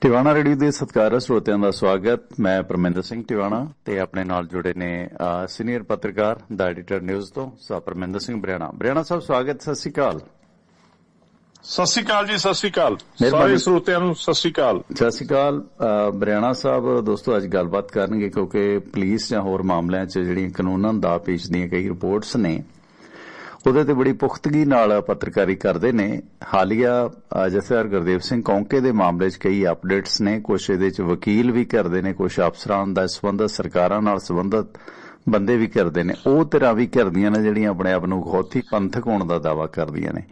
Tiwana radio ਦੇ ਸਤਿਕਾਰਯੋਗ ਸਰੋਤਿਆਂ ਦਾ ਸਵਾਗਤ। ਮੈਂ ਪਰਮਿੰਦਰ ਸਿੰਘ ਟਿਵਾਣਾ ਤੇ ਆਪਣੇ ਨਾਲ ਜੁੜੇ ਨੇ ਸੀਨੀਅਰ ਪੱਤਰਕਾਰ ਦਾ ਐਡੀਟਰ ਨਿਊਜ਼ ਤੋਂ ਸਾ ਪਰਮਿੰਦਰ ਸਿੰਘ ਬਰਿਆਣਾ। ਬਰਿਆਣਾ ਸਾਹਿਬ ਸਵਾਗਤ ਸਤਿ ਸ਼੍ਰੀ ਅਕਾਲ। ਸਤਿ ਸ਼੍ਰੀ ਅਕਾਲ ਜੀ ਸਤਿ ਸ਼੍ਰੀ ਅਕਾਲ। ਸਾਰੇ ਸਰੋਤਿਆਂ ਨੂੰ ਸਤਿ ਸ਼੍ਰੀ ਅਕਾਲ। ਸਤਿ ਸ਼੍ਰੀ ਅਕਾਲ। ਬਰਿਆਣਾ ਸਾਹਿਬ ਦੋਸਤੋ ਅੱਜ ਗੱਲਬਾਤ ਕਰਨਗੇ ਕਿਉਂਕਿ ਪੁਲਿਸ ਜਾਂ ਹੋਰ ਮਾਮਲਿਆਂ 'ਚ ਜਿਹੜੀਆਂ ਕਾਨੂੰਨਾਂ ਦਾ ਪੇਸ਼ ਦੀਆਂ ਕਈ ਰਿਪੋਰਟਸ ਨੇ ਉਹਦੇ ਤੇ ਬੜੀ ਪੁਖਤਗੀ ਨਾਲ ਪੱਤਰਕਾਰੀ ਕਰਦੇ ਨੇ। ਹਾਲੀਆ ਜਥੇਦਾਰ ਗੁਰਦੇਵ ਸਿੰਘ ਕੌਂਕੇ ਦੇ ਮਾਮਲੇ 'ਚ ਕਈ ਅਪਡੇਟਸ ਨੇ। ਕੁਝ ਇਹਦੇ 'ਚ ਵਕੀਲ ਵੀ ਕਰਦੇ ਨੇ ਕੁਝ ਅਫਸਰਾਂ ਦਾ ਸੰਬੰਧਤ, ਸਰਕਾਰਾਂ ਨਾਲ ਸੰਬੰਧਤ ਬੰਦੇ ਵੀ ਕਰਦੇ ਨੇ। ਉਹ ਤਰ੍ਹਾਂ ਵੀ ਕਰਦੀਆਂ ਨੇ, ਜਿਹੜੀਆਂ ਆਪਣੇ ਆਪ ਨੂੰ ਬਹੁਤ ਹੀ ਪੰਥਕ ਹੋਣ ਦਾ ਦਾਵਾ ਕਰਦੀਆਂ ਨੇ।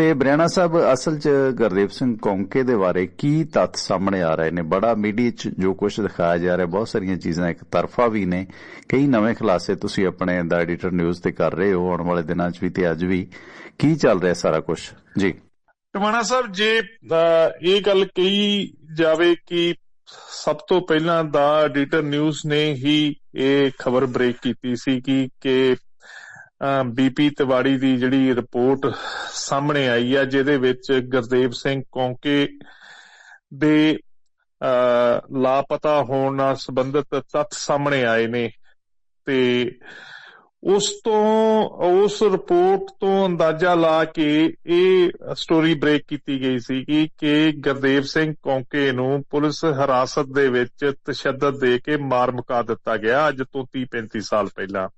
ਤੇ ਬਰਿਆਣਾ ਸਾਹਿਬ, ਅਸਲ 'ਚ ਗੁਰਦੇਵ ਸਿੰਘ ਕੌਂਕੇ ਦੇ ਬਾਰੇ ਕੀ ਤੱਥ ਸਾਹਮਣੇ ਆ ਰਹੇ ਨੇ? ਬੜਾ ਮੀਡੀਆ 'ਚ ਜੋ ਕੁਝ ਦਿਖਾਇਆ ਜਾ ਰਿਹਾ, ਬਹੁਤ ਸਾਰੀਆਂ ਚੀਜ਼ਾਂ ਇੱਕ ਤਰਫਾ ਵੀ ਨੇ। ਕਈ ਨਵੇਂ ਖੁਲਾਸੇ ਤੁਸੀਂ ਆਪਣੇ ਦਾ ਐਡੀਟਰ ਨਿਊਜ਼ ਤੇ ਕਰ ਰਹੇ ਹੋ, ਆਉਣ ਵਾਲੇ ਦਿਨਾਂ 'ਚ ਵੀ ਤੇ ਅੱਜ ਵੀ। ਕੀ ਚੱਲ ਰਿਹਾ ਸਾਰਾ ਕੁਝ ਜੀ। ਟਮਾਣਾ ਸਾਹਿਬ, ਜੇ ਇਹ ਗੱਲ ਕਹੀ ਜਾਵੇ ਕਿ ਸਭ ਤੋਂ ਪਹਿਲਾਂ ਦਾ ਐਡੀਟਰ ਨਿਊਜ਼ ਨੇ ਹੀ ਇਹ ਖਬਰ ਬ੍ਰੇਕ ਕੀਤੀ ਸੀ ਕਿ ਕਿ ਬੀਪੀ ਤਿਵਾੜੀ ਦੀ ਜਿਹੜੀ ਰਿਪੋਰਟ ਸਾਹਮਣੇ ਆਈ ਆ, ਜਿਹਦੇ ਵਿੱਚ ਗੁਰਦੇਵ ਸਿੰਘ ਕੌਂਕੇ ਦੇ ਲਾਪਤਾ ਹੋਣ ਨਾਲ ਸੰਬੰਧਿਤ ਤੱਥ ਸਾਹਮਣੇ ਆਏ ਨੇ ਤੇ ਉਸ ਤੋਂ, ਉਸ ਰਿਪੋਰਟ ਤੋਂ ਅੰਦਾਜ਼ਾ ਲਾ ਕੇ ਇਹ ਸਟੋਰੀ ਬ੍ਰੇਕ ਕੀਤੀ ਗਈ ਸੀ ਕਿ ਕਿ ਗੁਰਦੇਵ ਸਿੰਘ ਕੌਂਕੇ ਨੂੰ ਪੁਲਿਸ ਹਿਰਾਸਤ ਦੇ ਵਿੱਚ ਤਸ਼ੱਦਦ ਦੇ ਕੇ ਮਾਰ ਮੁਕਾ ਦਿੱਤਾ ਗਿਆ ਅੱਜ ਤੋਂ 30 35 ਸਾਲ ਪਹਿਲਾਂ।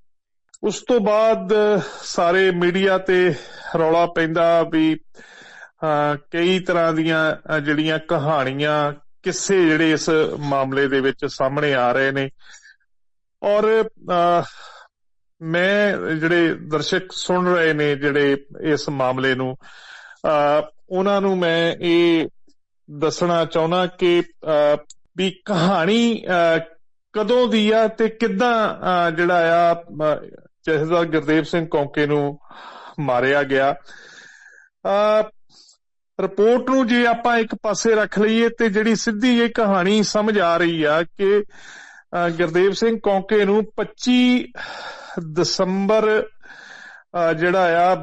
ਉਸ ਤੋਂ ਬਾਅਦ ਸਾਰੇ ਮੀਡੀਆ ਤੇ ਰੌਲਾ ਪੈਂਦਾ ਵੀ ਅਹ, ਕਈ ਤਰ੍ਹਾਂ ਦੀਆਂ ਜਿਹੜੀਆਂ ਕਹਾਣੀਆਂ ਕਿਸੇ ਜਿਹੜੇ ਇਸ ਮਾਮਲੇ ਦੇ ਵਿੱਚ ਸਾਹਮਣੇ ਆ ਰਹੇ ਨੇ। ਔਰ ਮੈਂ ਜਿਹੜੇ ਦਰਸ਼ਕ ਸੁਣ ਰਹੇ ਨੇ ਜਿਹੜੇ ਇਸ ਮਾਮਲੇ ਨੂੰ ਅਹ, ਉਹਨਾਂ ਨੂੰ ਮੈਂ ਇਹ ਦੱਸਣਾ ਚਾਹੁੰਦਾ ਕਿ ਅਹ, ਵੀ ਕਹਾਣੀ ਅਹ, ਕਦੋਂ ਦੀ ਆ ਤੇ ਕਿੱਦਾਂ ਅਹ, ਜਿਹੜਾ ਆ ਜਥੇਦਾਰ ਗੁਰਦੇਵ ਸਿੰਘ ਕੌਂਕੇ ਨੂੰ ਮਾਰਿਆ ਗਿਆ। ਅਹ, ਰਿਪੋਰਟ ਨੂੰ ਜੇ ਆਪਾਂ ਇੱਕ ਪਾਸੇ ਰੱਖ ਲਈਏ ਤੇ ਜਿਹੜੀ ਸਿੱਧੀ ਇਹ ਕਹਾਣੀ ਸਮਝ ਆ ਰਹੀ ਆ ਕਿ ਗੁਰਦੇਵ ਸਿੰਘ ਕੌਂਕੇ ਨੂੰ 25 ਦਸੰਬਰ ਜਿਹੜਾ ਆ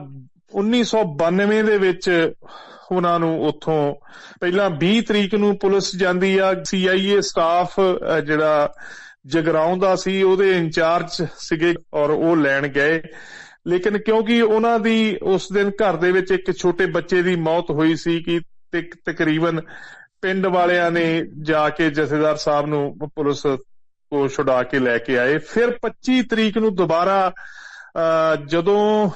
1992 ਦੇ ਵਿੱਚ ਉਹਨਾਂ ਨੂੰ ਉੱਥੋਂ ਪਹਿਲਾਂ 20 ਤਰੀਕ ਨੂੰ ਪੁਲਿਸ ਜਾਂਦੀ ਆ। ਸੀਆਈਏ ਸਟਾਫ ਜਿਹੜਾ ਜਗਰਾਉਂਦਾ ਸੀ ਉਹਦੇ ਇੰਚਾਰਜ ਸੀਗੇ ਔਰ ਉਹ ਲੈਣ ਗਏ। ਲੇਕਿਨ ਕਿਉਂਕਿ ਉਹਨਾਂ ਦੀ ਉਸ ਦਿਨ ਘਰ ਦੇ ਵਿੱਚ ਇੱਕ ਛੋਟੇ ਬੱਚੇ ਦੀ ਮੌਤ ਹੋਈ ਸੀ ਕਿ ਤਕਰੀਬਨ ਪਿੰਡ ਵਾਲਿਆਂ ਨੇ ਜਾ ਕੇ ਜਥੇਦਾਰ ਸਾਹਿਬ ਨੂੰ ਪੁਲਿਸ ਕੋ ਛੁਡਾ ਕੇ ਲੈ ਕੇ ਆਏ। ਫਿਰ 25 ਤਰੀਕ ਨੂੰ ਦੁਬਾਰਾ ਅਹ, ਜਦੋਂ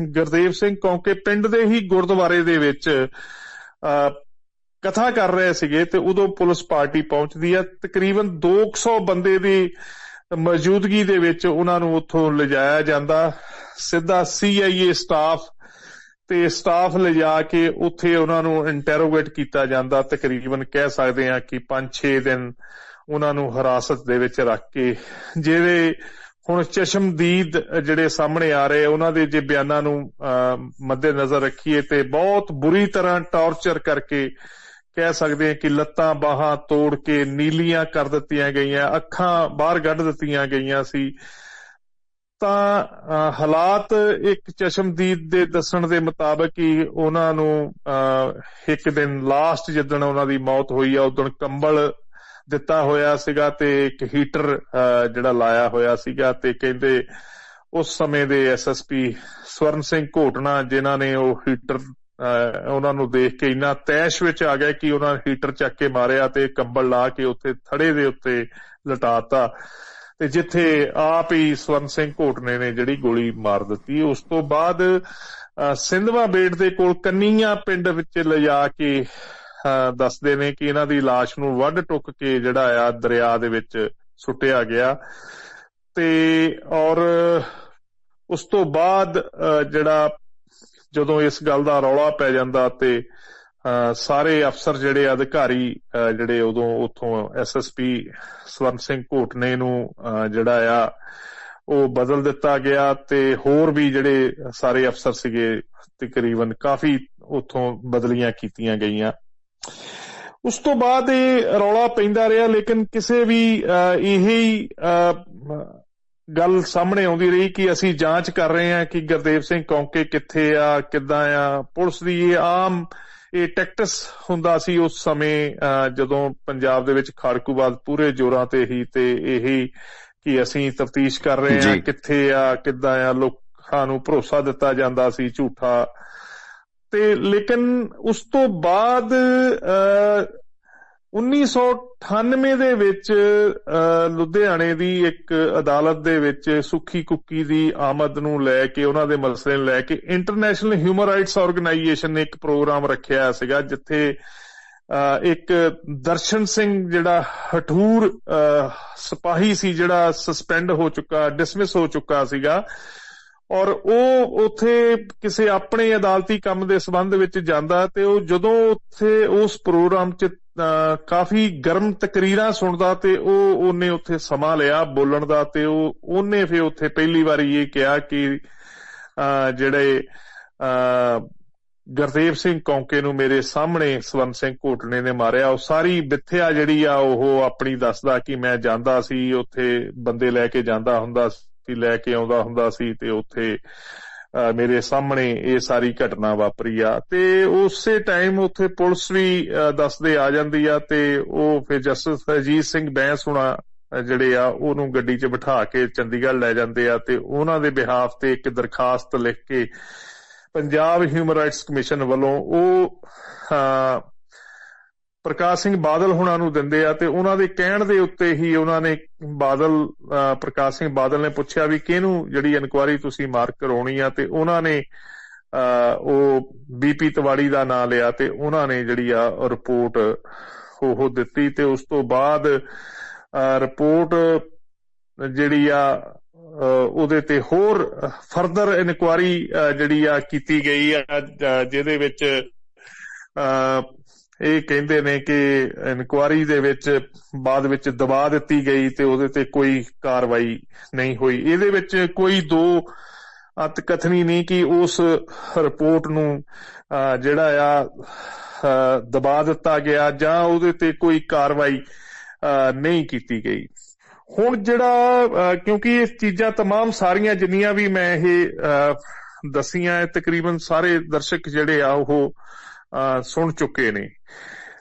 ਗੁਰਦੇਵ ਸਿੰਘ ਕੌਂਕੇ ਪਿੰਡ ਦੇ ਹੀ ਗੁਰਦੁਆਰੇ ਦੇ ਵਿੱਚ ਅਹ, ਕਥਾ ਕਰ ਰਹੇ ਸੀਗੇ ਤੇ ਉਦੋਂ ਪੁਲਿਸ ਪਾਰਟੀ ਪਹੁੰਚਦੀ ਹੈ ਤਕਰੀਬਨ 200 ਬੰਦੇ ਦੀ ਮੌਜੂਦਗੀ ਦੇ ਵਿੱਚ ਉਹਨਾਂ ਨੂੰ ਉੱਥੋਂ ਲਿਜਾਇਆ ਜਾਂਦਾ। ਸਿੱਧਾ ਸੀਆਈਏ ਸਟਾਫ ਤੇ ਸਟਾਫ ਲਿਜਾ ਕੇ ਉੱਥੇ ਉਹਨਾਂ ਨੂੰ ਇੰਟਰੋਗੇਟ ਕੀਤਾ ਜਾਂਦਾ। ਤਕਰੀਬਨ ਕਹਿ ਸਕਦੇ ਆ ਕਿ 5-6 ਦਿਨ ਉਹਨਾਂ ਨੂੰ ਹਿਰਾਸਤ ਦੇ ਵਿੱਚ ਰੱਖ ਕੇ। ਜਿਹੜੇ ਹੁਣ ਚਸ਼ਮਦੀਦ ਜਿਹੜੇ ਸਾਹਮਣੇ ਆ ਰਹੇ ਉਹਨਾਂ ਦੇ ਜੇ ਬਿਆਨਾਂ ਨੂੰ ਅਹ, ਮੱਦੇਨਜ਼ਰ ਰੱਖੀਏ ਤੇ ਬਹੁਤ ਬੁਰੀ ਤਰ੍ਹਾਂ ਟੌਰਚਰ ਕਰਕੇ ਕਹਿ ਸਕਦੇ ਹਾਂ ਕਿ ਲੱਤਾਂ ਬਾਹਾਂ ਤੋੜ ਕੇ ਨੀਲੀਆਂ ਕਰ ਦਿੱਤੀਆਂ ਗਈਆਂ, ਅੱਖਾਂ ਬਾਹਰ ਕੱਢ ਦਿੱਤੀਆਂ ਗਈਆਂ ਸੀ। ਤਾਂ ਹਾਲਾਤ ਇੱਕ ਚਸ਼ਮਦੀਦ ਦੇ ਦੱਸਣ ਦੇ ਮੁਤਾਬਕ ਹੀ ਉਹਨਾਂ ਨੂੰ ਇੱਕ ਦਿਨ ਲਾਸਟ ਜਿੱਦਣ ਉਹਨਾਂ ਦੀ ਮੌਤ ਹੋਈ ਆ, ਉਦੋਂ ਕੰਬਲ ਦਿੱਤਾ ਹੋਇਆ ਸੀਗਾ ਤੇ ਇੱਕ ਹੀਟਰ ਜਿਹੜਾ ਲਾਇਆ ਹੋਇਆ ਸੀਗਾ ਤੇ ਕਹਿੰਦੇ ਉਸ ਸਮੇਂ ਦੇ ਐਸਐਸਪੀ ਸਵਰਨ ਸਿੰਘ ਘੋਟਣਾ ਜਿਨ੍ਹਾਂ ਨੇ ਉਹ ਹੀਟਰ ਉਹਨਾਂ ਨੂੰ ਦੇਖ ਕੇ ਇੰਨਾ ਤੈਸ਼ ਵਿੱਚ ਆ ਗਿਆ ਕਿ ਉਹਨਾਂ ਨੇ ਹੀਟਰ ਚੱਕ ਕੇ ਮਾਰਿਆ ਤੇ ਕੰਬਲ ਲਾ ਕੇ ਉੱਥੇ ਥੜੇ ਦੇ ਉੱਤੇ ਲਟਾਤਾ। ਤੇ ਜਿੱਥੇ ਆਪ ਹੀ ਸਵਰਨ ਸਿੰਘ ਘੋਟਨੇ ਨੇ ਜਿਹੜੀ ਗੋਲੀ ਮਾਰ ਦਿੱਤੀ ਉਸ ਤੋਂ ਬਾਅਦ ਸਿੰਧਵਾ ਬੇਟ ਦੇ ਕੋਲ ਕੰਨੀਆਂ ਪਿੰਡ ਵਿੱਚ ਲਿਜਾ ਕੇ ਅਹ, ਦੱਸਦੇ ਨੇ ਕਿ ਇਹਨਾਂ ਦੀ ਲਾਸ਼ ਨੂੰ ਵੱਢ ਟੁੱਕ ਕੇ ਜਿਹੜਾ ਆ ਦਰਿਆ ਦੇ ਵਿੱਚ ਸੁੱਟਿਆ ਗਿਆ। ਤੇ ਔਰ ਉਸ ਤੋਂ ਬਾਅਦ ਅਹ, ਜਿਹੜਾ ਜਦੋਂ ਇਸ ਗੱਲ ਦਾ ਰੌਲਾ ਪੈ ਜਾਂਦਾ ਤੇ ਅਹ, ਸਾਰੇ ਅਫਸਰ ਜਿਹੜੇ ਅਧਿਕਾਰੀ ਜਿਹੜੇ ਉਦੋਂ ਉਥੋਂ ਐਸਐਸਪੀ ਸਵਰਨ ਸਿੰਘ ਘੋਟਨੇ ਨੂੰ ਜਿਹੜਾ ਆ ਉਹ ਬਦਲ ਦਿੱਤਾ ਗਿਆ ਤੇ ਹੋਰ ਵੀ ਜਿਹੜੇ ਸਾਰੇ ਅਫਸਰ ਸੀਗੇ ਤਕਰੀਬਨ ਕਾਫੀ ਉੱਥੋਂ ਬਦਲੀਆਂ ਕੀਤੀਆਂ ਗਈਆਂ। ਉਸ ਤੋਂ ਬਾਅਦ ਇਹ ਰੌਲਾ ਪੈਂਦਾ ਰਿਹਾ ਲੇਕਿਨ ਕਿਸੇ ਵੀ ਇਹ ਹੀ ਗੱਲ ਸਾਹਮਣੇ ਆਉਂਦੀ ਰਹੀ ਕਿ ਅਸੀਂ ਜਾਂਚ ਕਰ ਰਹੇ ਹਾਂ ਕਿ ਗੁਰਦੇਵ ਸਿੰਘ ਕੌਂਕੇ ਕਿੱਥੇ ਆ ਕਿੱਦਾਂ ਆ ਪੁਲਿਸ ਦੀ ਇਹ ਆਮ ਇਹ ਟੈਕਟਸ ਹੁੰਦਾ ਸੀ ਉਸ ਸਮੇਂ ਜਦੋਂ ਪੰਜਾਬ ਦੇ ਵਿੱਚ ਖਾੜਕੂਵਾਦ ਪੂਰੇ ਜ਼ੋਰਾਂ ਤੇ ਹੀ ਤੇ ਇਹੀ ਕਿ ਅਸੀਂ ਤਫਤੀਸ਼ ਕਰ ਰਹੇ ਹਾਂ। ਕਿੱਥੇ ਆ ਕਿੱਦਾਂ ਆ ਲੋਕਾਂ ਨੂੰ ਭਰੋਸਾ ਦਿੱਤਾ ਜਾਂਦਾ ਸੀ ਝੂਠਾ ਤੇ ਲੇਕਿਨ ਉਸ ਤੋਂ ਬਾਅਦ 1998 ਦੇ ਵਿੱਚ ਅਹ, ਲੁਧਿਆਣੇ ਦੀ ਇੱਕ ਅਦਾਲਤ ਦੇ ਵਿੱਚ ਸੁੱਖੀ ਕੁੱਕੀ ਦੀ ਆਮਦ ਨੂੰ ਲੈ ਕੇ ਉਹਨਾਂ ਦੇ ਮਸਲੇ ਨੂੰ ਲੈ ਕੇ ਇੰਟਰਨੈਸ਼ਨਲ ਹਿਊਮਨ ਰਾਈਟਸ ਆਰਗੇਨਾਈਜੇਸ਼ਨ ਨੇ ਇੱਕ ਪ੍ਰੋਗਰਾਮ ਰੱਖਿਆ ਸੀਗਾ ਜਿੱਥੇ ਇੱਕ ਦਰਸ਼ਨ ਸਿੰਘ ਜਿਹੜਾ ਹਠੂਰ ਸਿਪਾਹੀ ਸੀ ਜਿਹੜਾ ਸਸਪੈਂਡ ਹੋ ਚੁੱਕਾ ਡਿਸਮਿਸ ਹੋ ਚੁੱਕਾ ਸੀਗਾ। ਔਰ ਉਹ ਉੱਥੇ ਕਿਸੇ ਆਪਣੇ ਅਦਾਲਤੀ ਕੰਮ ਦੇ ਸਬੰਧ ਵਿੱਚ ਜਾਂਦਾ ਤੇ ਉਹ ਜਦੋਂ ਉੱਥੇ ਉਸ ਪ੍ਰੋਗਰਾਮ 'ਚ ਕਾਫੀ ਗਰਮ ਤਕਰੀਰਾਂ ਸੁਣਦਾ ਤੇ ਉਹ ਉਹਨੇ ਉੱਥੇ ਸਮਾਂ ਲਿਆ ਬੋਲਣ ਦਾ ਤੇ ਉਹ ਉਹਨੇ ਫਿਰ ਉੱਥੇ ਪਹਿਲੀ ਵਾਰੀ ਇਹ ਕਿਹਾ ਕਿ ਅਹ, ਜਿਹੜੇ ਗੁਰਦੇਵ ਸਿੰਘ ਕੌਂਕੇ ਨੂੰ ਮੇਰੇ ਸਾਹਮਣੇ ਸਵਰਨ ਸਿੰਘ ਘੋਟਣੇ ਨੇ ਮਾਰਿਆ ਉਹ ਸਾਰੀ ਮਿੱਥਿਆ ਜਿਹੜੀ ਆ ਉਹ ਆਪਣੀ ਦੱਸਦਾ ਕਿ ਮੈਂ ਜਾਂਦਾ ਸੀ ਉੱਥੇ ਬੰਦੇ ਲੈ ਕੇ ਜਾਂਦਾ ਹੁੰਦਾ ਸੀ ਲੈ ਕੇ ਆਉਂਦਾ ਹੁੰਦਾ ਸੀ ਤੇ ਉੱਥੇ ਮੇਰੇ ਸਾਹਮਣੇ ਇਹ ਸਾਰੀ ਘਟਨਾ ਵਾਪਰੀ ਆ। ਤੇ ਉਸੇ ਟਾਈਮ ਉੱਥੇ ਪੁਲਿਸ ਵੀ ਦੱਸਦੇ ਆ ਜਾਂਦੀ ਆ ਤੇ ਉਹ ਫਿਰ ਜਸਟਿਸ ਅਜੀਤ ਸਿੰਘ ਬੈਂਸ ਹੁਣਾ ਅਹ, ਜਿਹੜੇ ਆ ਉਹਨੂੰ ਗੱਡੀ 'ਚ ਬਿਠਾ ਕੇ ਚੰਡੀਗੜ੍ਹ ਲੈ ਜਾਂਦੇ ਆ ਤੇ ਉਹਨਾਂ ਦੇ ਬਿਹਾਫ ਤੇ ਇੱਕ ਦਰਖਾਸਤ ਲਿਖ ਕੇ ਪੰਜਾਬ ਹਿਊਮਨ ਰਾਈਟਸ ਕਮਿਸ਼ਨ ਵੱਲੋਂ ਉਹ ਪ੍ਰਕਾਸ਼ ਸਿੰਘ ਬਾਦਲ ਹੁਣਾਂ ਨੂੰ ਦਿੰਦੇ ਆ ਤੇ ਉਹਨਾਂ ਦੇ ਕਹਿਣ ਦੇ ਉੱਤੇ ਹੀ ਉਹਨਾਂ ਨੇ ਬਾਦਲ ਪ੍ਰਕਾਸ਼ ਸਿੰਘ ਬਾਦਲ ਨੇ ਪੁੱਛਿਆ ਵੀ ਕਿਹਨੂੰ ਜਿਹੜੀ ਇਨਕੁਆਰੀ ਤੁਸੀਂ ਮਾਰਕ ਕਰਾਉਣੀ ਆ ਤੇ ਉਹਨਾਂ ਨੇ ਅਹ, ਉਹ ਬੀਪੀ ਤਵਾੜੀ ਦਾ ਨਾਂ ਲਿਆ ਤੇ ਉਹਨਾਂ ਨੇ ਜਿਹੜੀ ਆ ਰਿਪੋਰਟ ਉਹ ਦਿੱਤੀ ਤੇ ਉਸ ਤੋਂ ਬਾਅਦ ਰਿਪੋਰਟ ਜਿਹੜੀ ਆ ਉਹਦੇ ਤੇ ਹੋਰ ਫਰਦਰ ਇਨਕੁਆਰੀ ਜਿਹੜੀ ਆ ਕੀਤੀ ਗਈ ਆ ਜਿਹਦੇ ਵਿੱਚ ਅਹ, ਇਹ ਕਹਿੰਦੇ ਨੇ ਕਿ ਇਨਕੁਆਰੀ ਦੇ ਵਿੱਚ ਬਾਅਦ ਵਿੱਚ ਦਬਾ ਦਿੱਤੀ ਗਈ ਤੇ ਉਹਦੇ ਤੇ ਕੋਈ ਕਾਰਵਾਈ ਨਹੀਂ ਹੋਈ ਇਹਦੇ ਵਿੱਚ ਕੋਈ ਦੋ ਅਤ ਕਥਨੀ ਨਹੀਂ ਕਿ ਉਸ ਰਿਪੋਰਟ ਨੂੰ ਅਹ, ਜਿਹੜਾ ਆ ਅਹ, ਦਬਾ ਦਿੱਤਾ ਗਿਆ ਜਾਂ ਉਹਦੇ ਤੇ ਕੋਈ ਕਾਰਵਾਈ ਅਹ, ਨਹੀਂ ਕੀਤੀ ਗਈ ਹੁਣ ਜਿਹੜਾ ਅਹ, ਕਿਉਂਕਿ ਇਹ ਚੀਜ਼ਾਂ तमाम ਸਾਰੀਆਂ ਜਿੰਨੀਆਂ ਵੀ ਮੈਂ ਇਹ ਅਹ, ਦਸੀਆਂ ਇਹ ਤਕਰੀਬਨ ਸਾਰੇ ਦਰਸ਼ਕ ਜਿਹੜੇ ਆ ਉਹ ਅਹ, ਸੁਣ ਚੁੱਕੇ ਨੇ।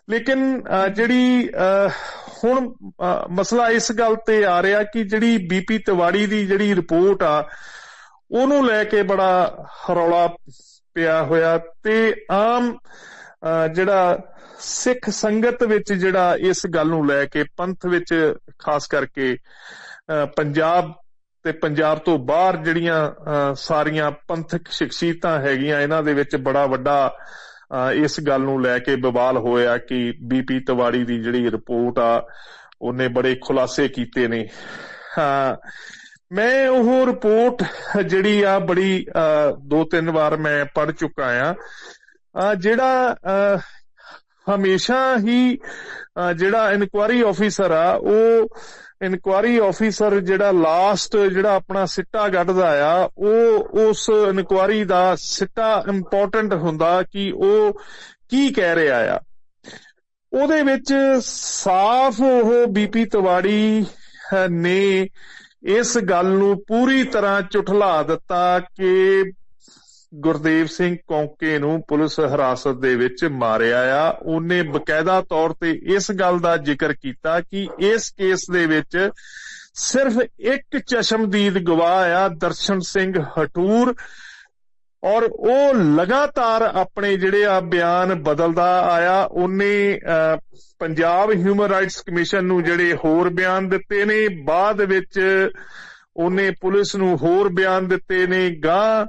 ਲੇਕਿਨ ਜਿਹੜੀ ਅਹ, ਹੁਣ ਮਸਲਾ ਇਸ ਗੱਲ ਤੇ ਆ ਰਿਹਾ ਕਿ ਜਿਹੜੀ ਬੀਪੀ ਤਿਵਾੜੀ ਦੀ ਜਿਹੜੀ ਰਿਪੋਰਟ ਆ ਉਹਨੂੰ ਲੈ ਕੇ ਬੜਾ ਰੌਲਾ ਪਿਆ ਹੋਇਆ ਤੇ ਆਮ ਜਿਹੜਾ ਸਿੱਖ ਸੰਗਤ ਵਿੱਚ ਜਿਹੜਾ ਇਸ ਗੱਲ ਨੂੰ ਲੈ ਕੇ ਪੰਥ ਵਿੱਚ ਖਾਸ ਕਰਕੇ ਅਹ, ਪੰਜਾਬ ਤੇ ਪੰਜਾਬ ਤੋਂ ਬਾਹਰ ਜਿਹੜੀਆਂ ਅਹ, ਸਾਰੀਆਂ ਪੰਥਕ ਸ਼ਖਸੀਅਤਾਂ ਹੈਗੀਆਂ ਇਹਨਾਂ ਦੇ ਵਿੱਚ ਬੜਾ ਵੱਡਾ ਇਸ ਗੱਲ ਨੂੰ ਲੈ ਕੇ ਬਵਾਲ ਹੋਇਆ ਕਿ ਬੀਪੀ ਤਵਾੜੀ ਦੀ ਜਿਹੜੀ ਰਿਪੋਰਟ ਆ ਉਹਨੇ ਬੜੇ ਖੁਲਾਸੇ ਕੀਤੇ ਨੇ। ਮੈਂ ਉਹ ਰਿਪੋਰਟ ਜਿਹੜੀ ਆ ਬੜੀ ਦੋ ਤਿੰਨ ਵਾਰ ਮੈਂ ਪੜ੍ਹ ਚੁੱਕਾ ਆ। ਜਿਹੜਾ ਅਹ, ਹਮੇਸ਼ਾ ਹੀ ਜਿਹੜਾ ਇਨਕੁਆਰੀ ਆਫੀਸਰ ਆ ਉਹ ਇਨਕੁਆਰੀ ਆਫੀਸਰ ਜਿਹੜਾ ਲਾਸਟ ਜਿਹੜਾ ਆਪਣਾ ਸਿੱਟਾ ਕੱਢਦਾ ਆ ਉਹ ਉਸ ਇਨਕੁਆਰੀ ਦਾ ਸਿੱਟਾ ਇੰਪੋਰਟੈਂਟ ਹੁੰਦਾ ਕਿ ਉਹ ਕੀ ਕਹਿ ਰਿਹਾ ਆ। ਉਹਦੇ ਵਿੱਚ ਸਾਫ਼ ਉਹ ਬੀਪੀ ਤਵਾੜੀ ਅਹ, ਨੇ ਇਸ ਗੱਲ ਨੂੰ ਪੂਰੀ ਤਰ੍ਹਾਂ ਝੁਠਲਾ ਦਿੱਤਾ ਕਿ ਗੁਰਦੇਵ ਸਿੰਘ ਕੌਂਕੇ ਨੂੰ ਪੁਲਿਸ ਹਿਰਾਸਤ ਦੇ ਵਿੱਚ ਮਾਰਿਆ ਆ। ਉਹਨੇ ਬਕਾਇਦਾ ਤੌਰ ਤੇ ਇਸ ਗੱਲ ਦਾ ਜ਼ਿਕਰ ਕੀਤਾ ਕਿ ਇਸ ਕੇਸ ਦੇ ਵਿੱਚ ਸਿਰਫ ਇੱਕ ਚਸ਼ਮਦੀਦ ਗਵਾਹ ਆ ਦਰਸ਼ਨ ਸਿੰਘ ਹਟੂਰ। ਔਰ ਉਹ ਲਗਾਤਾਰ ਆਪਣੇ ਜਿਹੜੇ ਆ ਬਿਆਨ ਬਦਲਦਾ ਆਇਆ। ਉਹਨੇ ਅਹ, ਪੰਜਾਬ ਹਿਊਮਨ ਰਾਈਟਸ ਕਮਿਸ਼ਨ ਨੂੰ ਜਿਹੜੇ ਹੋਰ ਬਿਆਨ ਦਿੱਤੇ ਨੇ। ਬਾਅਦ ਵਿੱਚ ਉਹਨੇ ਪੁਲਿਸ ਨੂੰ ਹੋਰ ਬਿਆਨ ਦਿੱਤੇ ਨੇ। ਗਾਂ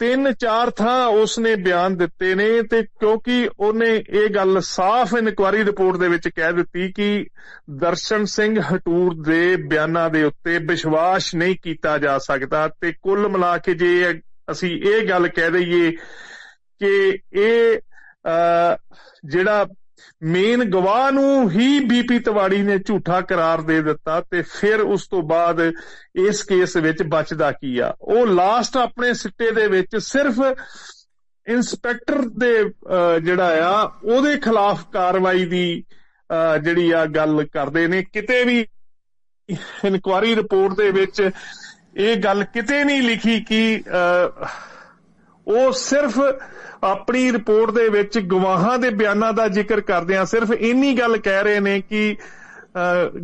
ਤਿੰਨ ਚਾਰ ਥਾਂ ਉਸਨੇ ਬਿਆਨ ਦਿੱਤੇ ਨੇ ਤੇ ਕਿਉਂਕਿ ਉਹਨੇ ਇਹ ਗੱਲ ਸਾਫ਼ ਇਨਕੁਆਰੀ ਰਿਪੋਰਟ ਦੇ ਵਿੱਚ ਕਹਿ ਦਿੱਤੀ ਕਿ ਦਰਸ਼ਨ ਸਿੰਘ ਹਟੂਰ ਦੇ ਬਿਆਨਾਂ ਦੇ ਉੱਤੇ ਵਿਸ਼ਵਾਸ ਨਹੀਂ ਕੀਤਾ ਜਾ ਸਕਦਾ ਤੇ ਕੁੱਲ ਮਿਲਾ ਕੇ ਜੇ ਅਸੀਂ ਇਹ ਗੱਲ ਕਹਿ ਦਈਏ ਕਿ ਇਹ ਜਿਹੜਾ ਮੇਨ ਗਵਾਹ ਨੂੰ ਹੀ ਬੀਪੀ ਤਵਾੜੀ ਨੇ ਝੂਠਾ ਕਰਾਰ ਦੇ ਦਿੱਤਾ ਤੇ ਫਿਰ ਉਸ ਤੋਂ ਬਾਅਦ ਇਸ ਕੇਸ ਵਿੱਚ ਬਚਦਾ ਕੀ ਆ? ਉਹ ਲਾਸਟ ਆਪਣੇ ਸਿੱਟੇ ਦੇ ਵਿੱਚ ਸਿਰਫ ਇਨਸਪੈਕਟਰ ਦੇ ਜਿਹੜਾ ਆ ਉਹਦੇ ਖਿਲਾਫ ਕਾਰਵਾਈ ਦੀ ਅਹ, ਜਿਹੜੀ ਆ ਗੱਲ ਕਰਦੇ ਨੇ। ਕਿਤੇ ਵੀ ਇਨਕੁਆਰੀ ਰਿਪੋਰਟ ਦੇ ਵਿੱਚ ਇਹ ਗੱਲ ਕਿਤੇ ਨਹੀਂ ਲਿਖੀ ਕਿ ਅਹ, ਉਹ ਸਿਰਫ ਆਪਣੀ ਰਿਪੋਰਟ ਦੇ ਵਿੱਚ ਗਵਾਹਾਂ ਦੇ ਬਿਆਨਾਂ ਦਾ ਜ਼ਿਕਰ ਕਰਦੇ ਆ। ਸਿਰਫ ਇੰਨੀ ਗੱਲ ਕਹਿ ਰਹੇ ਨੇ ਕਿ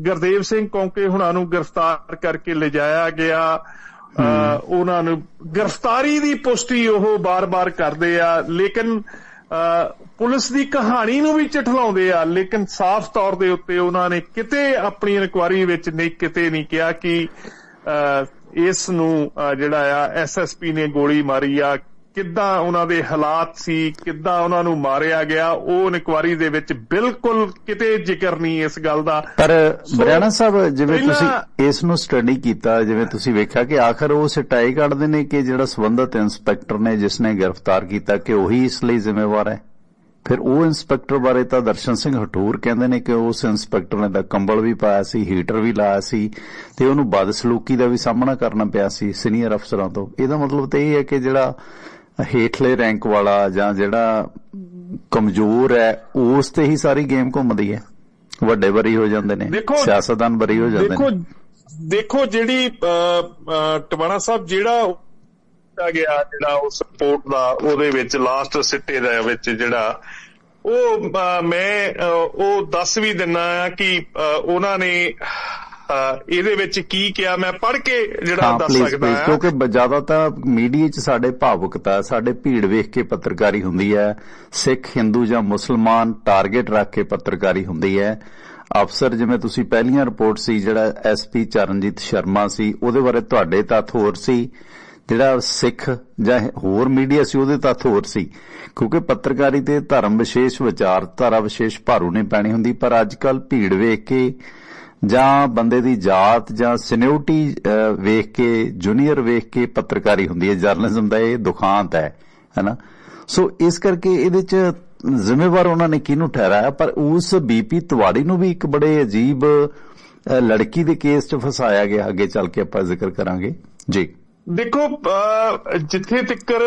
ਗੁਰਦੇਵ ਸਿੰਘ ਕੌਂਕੇ ਹੁਣਾਂ ਨੂੰ ਗ੍ਰਿਫਤਾਰ ਕਰਕੇ ਲਿਜਾਇਆ ਗਿਆ। ਉਹਨਾਂ ਨੂੰ ਗ੍ਰਿਫਤਾਰੀ ਦੀ ਪੁਸ਼ਟੀ ਉਹ ਬਾਰ-ਬਾਰ ਕਰਦੇ ਆ। ਲੇਕਿਨ ਪੁਲਿਸ ਦੀ ਕਹਾਣੀ ਨੂੰ ਵੀ ਚਠਲਾਉਂਦੇ ਆ। ਲੇਕਿਨ ਸਾਫ਼ ਤੌਰ ਦੇ ਉੱਤੇ ਉਹਨਾਂ ਨੇ ਕਿਤੇ ਆਪਣੀ ਇਨਕੁਆਰੀ ਵਿੱਚ ਨਹੀਂ, ਕਿਤੇ ਨਹੀਂ ਕਿਹਾ ਕਿ ਇਸ ਨੂੰ ਜਿਹੜਾ ਆ ਐਸਐਸਪੀ ਨੇ ਗੋਲੀ ਮਾਰੀ ਆ। ਕਿੱਦਾਂ ਉਹਨਾਂ ਦੇ ਹਾਲਾਤ ਸੀ ਕਿੱਦਾਂ ਉਹਨਾਂ ਨੂੰ ਮਾਰਿਆ ਗਿਆ ਉਹ ਇਨਕੁਆਰੀ ਦੇ ਵਿੱਚ ਬਿਲਕੁਲ ਕਿਤੇ ਜ਼ਿਕਰ ਨਹੀਂ ਇਸ ਗੱਲ ਦਾ। ਪਰ ਬਰਿਆਣਾ ਸਾਹਿਬ ਜਿਵੇਂ ਤੁਸੀਂ ਇਸ ਨੂੰ ਸਟੱਡੀ ਕੀਤਾ ਜਿਵੇਂ ਤੁਸੀਂ ਵੇਖਿਆ ਕਿ ਆਖਰ ਉਹ ਸਿਟਾਈ ਕੱਢਦੇ ਨੇ ਕਿ ਜਿਹੜਾ ਸੰਬੰਧਤ ਇੰਸਪੈਕਟਰ ਨੇ ਜਿਸ ਨੇ ਗ੍ਰਿਫਤਾਰ ਕੀਤਾ ਕਿ ਉਹੀ ਇਸ ਲਈ ਜ਼ਿੰਮੇਵਾਰ ਹੈ? ਫਿਰ ਉਹ ਇੰਸਪੈਕਟਰ ਬਾਰੇ ਤਾਂ ਦਰਸ਼ਨ ਸਿੰਘ ਹਟੂਰ ਕਹਿੰਦੇ ਨੇ ਕਿ ਉਸ ਇੰਸਪੈਕਟਰ ਨੇ ਤਾਂ ਕੰਬਲ ਵੀ ਪਾਇਆ ਸੀ ਹੀਟਰ ਵੀ ਲਾਇਆ ਸੀ ਤੇ ਉਹਨੂੰ ਬਦਸਲੂਕੀ ਦਾ ਵੀ ਸਾਹਮਣਾ ਕਰਨਾ ਪਿਆ ਸੀ ਸੀਨੀਅਰ ਅਫਸਰਾਂ ਤੋਂ। ਇਹਦਾ ਮਤਲਬ ਤਾਂ ਇਹ ਹੈ ਕਿ ਜਿਹੜਾ ਹੇਠਲੇ ਰੈਂਕ ਵਾਲਾ ਜਾਂ ਜਿਹੜਾ ਕਮਜ਼ੋਰ ਹੈ ਉਸ ਤੇ ਹੀ ਸਾਰੀ ਗੇਮ ਘੁੰਮਦੀ ਹੈ। ਵੱਡੇ ਬਰੀ ਹੋ ਜਾਂਦੇ ਨੇ ਦੇਖੋ- ਸਿਆਸਤਦਾਨ ਬਰੀ ਹੋ ਜਾਂਦੇ ਦੇਖੋ ਨੇ। ਦੇਖੋ ਜਿਹੜੀ ਅਹ, ਅਹ, ਟਵਾਣਾ ਸਾਹਿਬ ਜਿਹੜਾ ਕੀਤਾ ਗਿਆ ਜਿਹੜਾ ਉਸ ਰਿਪੋਰਟ ਦਾ ਉਹਦੇ ਵਿੱਚ ਲਾਸਟ ਸਿੱਟੇ ਦੇ ਵਿੱਚ ਜਿਹੜਾ ਉਹ ਮੈਂ ਉਹ ਦੱਸ ਵੀ ਦਿੰਨਾ ਆ ਕਿ ਉਹਨਾਂ ਨੇ ਇਹਦੇ ਵਿੱਚ ਕੀ ਕਿਹਾ? ਮੈਂ ਪੜ੍ਹ ਕੇ ਜਿਹੜਾ ਹਾਂ ਦੱਸ ਸਕਦਾ ਆ ਕਿਉਂਕਿ ਜ਼ਿਆਦਾ ਤਾਂ ਮੀਡੀਆ 'ਚ ਸਾਡੇ ਭਾਵੁਕਤਾ ਸਾਡੇ ਭੀੜ ਵੇਖ ਕੇ ਪੱਤਰਕਾਰੀ ਹੁੰਦੀ ਹੈ। ਸਿੱਖ ਹਿੰਦੂ ਜਾਂ ਮੁਸਲਮਾਨ ਟਾਰਗੇਟ ਰੱਖ ਕੇ ਪੱਤਰਕਾਰੀ ਹੁੰਦੀ ਹੈ। ਅਫਸਰ ਜਿਵੇਂ ਤੁਸੀਂ ਪਹਿਲੀਆਂ ਰਿਪੋਰਟ ਸੀ ਜਿਹੜਾ ਐਸਪੀ ਚਰਨਜੀਤ ਸ਼ਰਮਾ ਸੀ ਉਹਦੇ ਬਾਰੇ ਤੁਹਾਡੇ ਤੱਥ ਹੋਰ ਸੀ। ਜਿਹੜਾ ਸਿੱਖ ਜਾਂ ਹੋਰ ਮੀਡੀਆ ਸੀ ਉਹਦੇ ਤੱਥ ਹੋਰ ਸੀ। ਕਿਉਂਕਿ ਪੱਤਰਕਾਰੀ ਤੇ ਧਰਮ ਵਿਸ਼ੇਸ਼ ਵਿਚਾਰਧਾਰਾ ਵਿਸ਼ੇਸ਼ ਭਾਰੂ ਨਹੀਂ ਪੈਣੀ ਹੁੰਦੀ ਪਰ ਅੱਜ ਕੱਲ ਭੀੜ ਵੇਖ ਕੇ ਜਾਂ ਬੰਦੇ ਦੀ ਜਾਤ ਜਾਂ ਸਿਨਿਓਰਿਟੀ ਵੇਖ ਕੇ ਜੂਨੀਅਰ ਵੇਖ ਕੇ ਪੱਤਰਕਾਰੀ ਹੁੰਦੀ ਹੈ ਜਰਨਲਿਜ਼ਮ ਦਾ ਇਹ ਦੁਖਾਂਤ ਹੈ ਹੈਨਾ? ਸੋ ਇਸ ਕਰਕੇ ਇਹਦੇ ਚ ਜ਼ਿੰਮੇਵਾਰ ਉਹਨਾਂ ਨੇ ਕਿਹਨੂੰ ਠਹਿਰਾਇਆ? ਪਰ ਉਸ ਬੀਪੀ ਤਿਵਾੜੀ ਨੂੰ ਵੀ ਇੱਕ ਬੜੇ ਅਜੀਬ ਲੜਕੀ ਦੇ ਕੇਸ 'ਚ ਫਸਾਇਆ ਗਿਆ ਅੱਗੇ ਚੱਲ ਕੇ ਆਪਾਂ ਜ਼ਿਕਰ ਕਰਾਂਗੇ। ਜੀ। ਦੇਖੋ ਅਹ, ਜਿੱਥੇ ਤੱਕਰ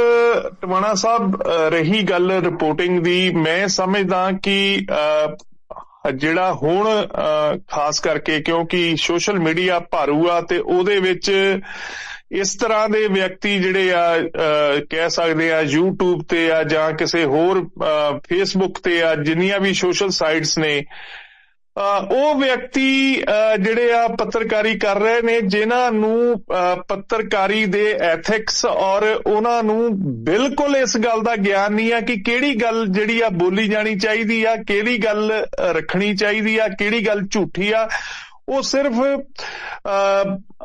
ਟਵਾਣਾ ਸਾਹਿਬ ਰਹੀ ਗੱਲ ਰਿਪੋਰਟਿੰਗ ਦੀ ਮੈਂ ਸਮਝਦਾ ਕਿ ਜਿਹੜਾ ਹੁਣ ਅਹ, ਖਾਸ ਕਰਕੇ ਕਿਉਂਕਿ ਸੋਸ਼ਲ ਮੀਡੀਆ ਭਾਰੂ ਤੇ ਉਹਦੇ ਵਿੱਚ ਇਸ ਤਰ੍ਹਾਂ ਦੇ ਵਿਅਕਤੀ ਜਿਹੜੇ ਆ ਅਹ, ਕਹਿ ਸਕਦੇ ਆ YouTube ਤੇ ਆ ਜਾਂ ਕਿਸੇ ਹੋਰ ਫੇਸਬੁੱਕ ਤੇ ਆ ਜਿੰਨੀਆਂ ਵੀ ਸੋਸ਼ਲ ਸਾਈਟਸ ਨੇ ਉਹ ਵਿਅਕਤੀ ਜਿਹੜੇ ਆ ਪੱਤਰਕਾਰੀ ਕਰ ਰਹੇ ਨੇ, ਜਿਨ੍ਹਾਂ ਨੂੰ ਅਹ ਪੱਤਰਕਾਰੀ ਦੇ ਐਥਿਕਸ ਔਰ ਉਹਨਾਂ ਨੂੰ ਬਿਲਕੁਲ ਇਸ ਗੱਲ ਦਾ ਗਿਆਨ ਨਹੀਂ ਆ ਕਿ ਕਿਹੜੀ ਗੱਲ ਜਿਹੜੀ ਆ ਬੋਲੀ ਜਾਣੀ ਚਾਹੀਦੀ ਆ, ਕਿਹੜੀ ਗੱਲ ਰੱਖਣੀ ਚਾਹੀਦੀ ਆ, ਕਿਹੜੀ ਗੱਲ ਝੂਠੀ ਆ। ਉਹ ਸਿਰਫ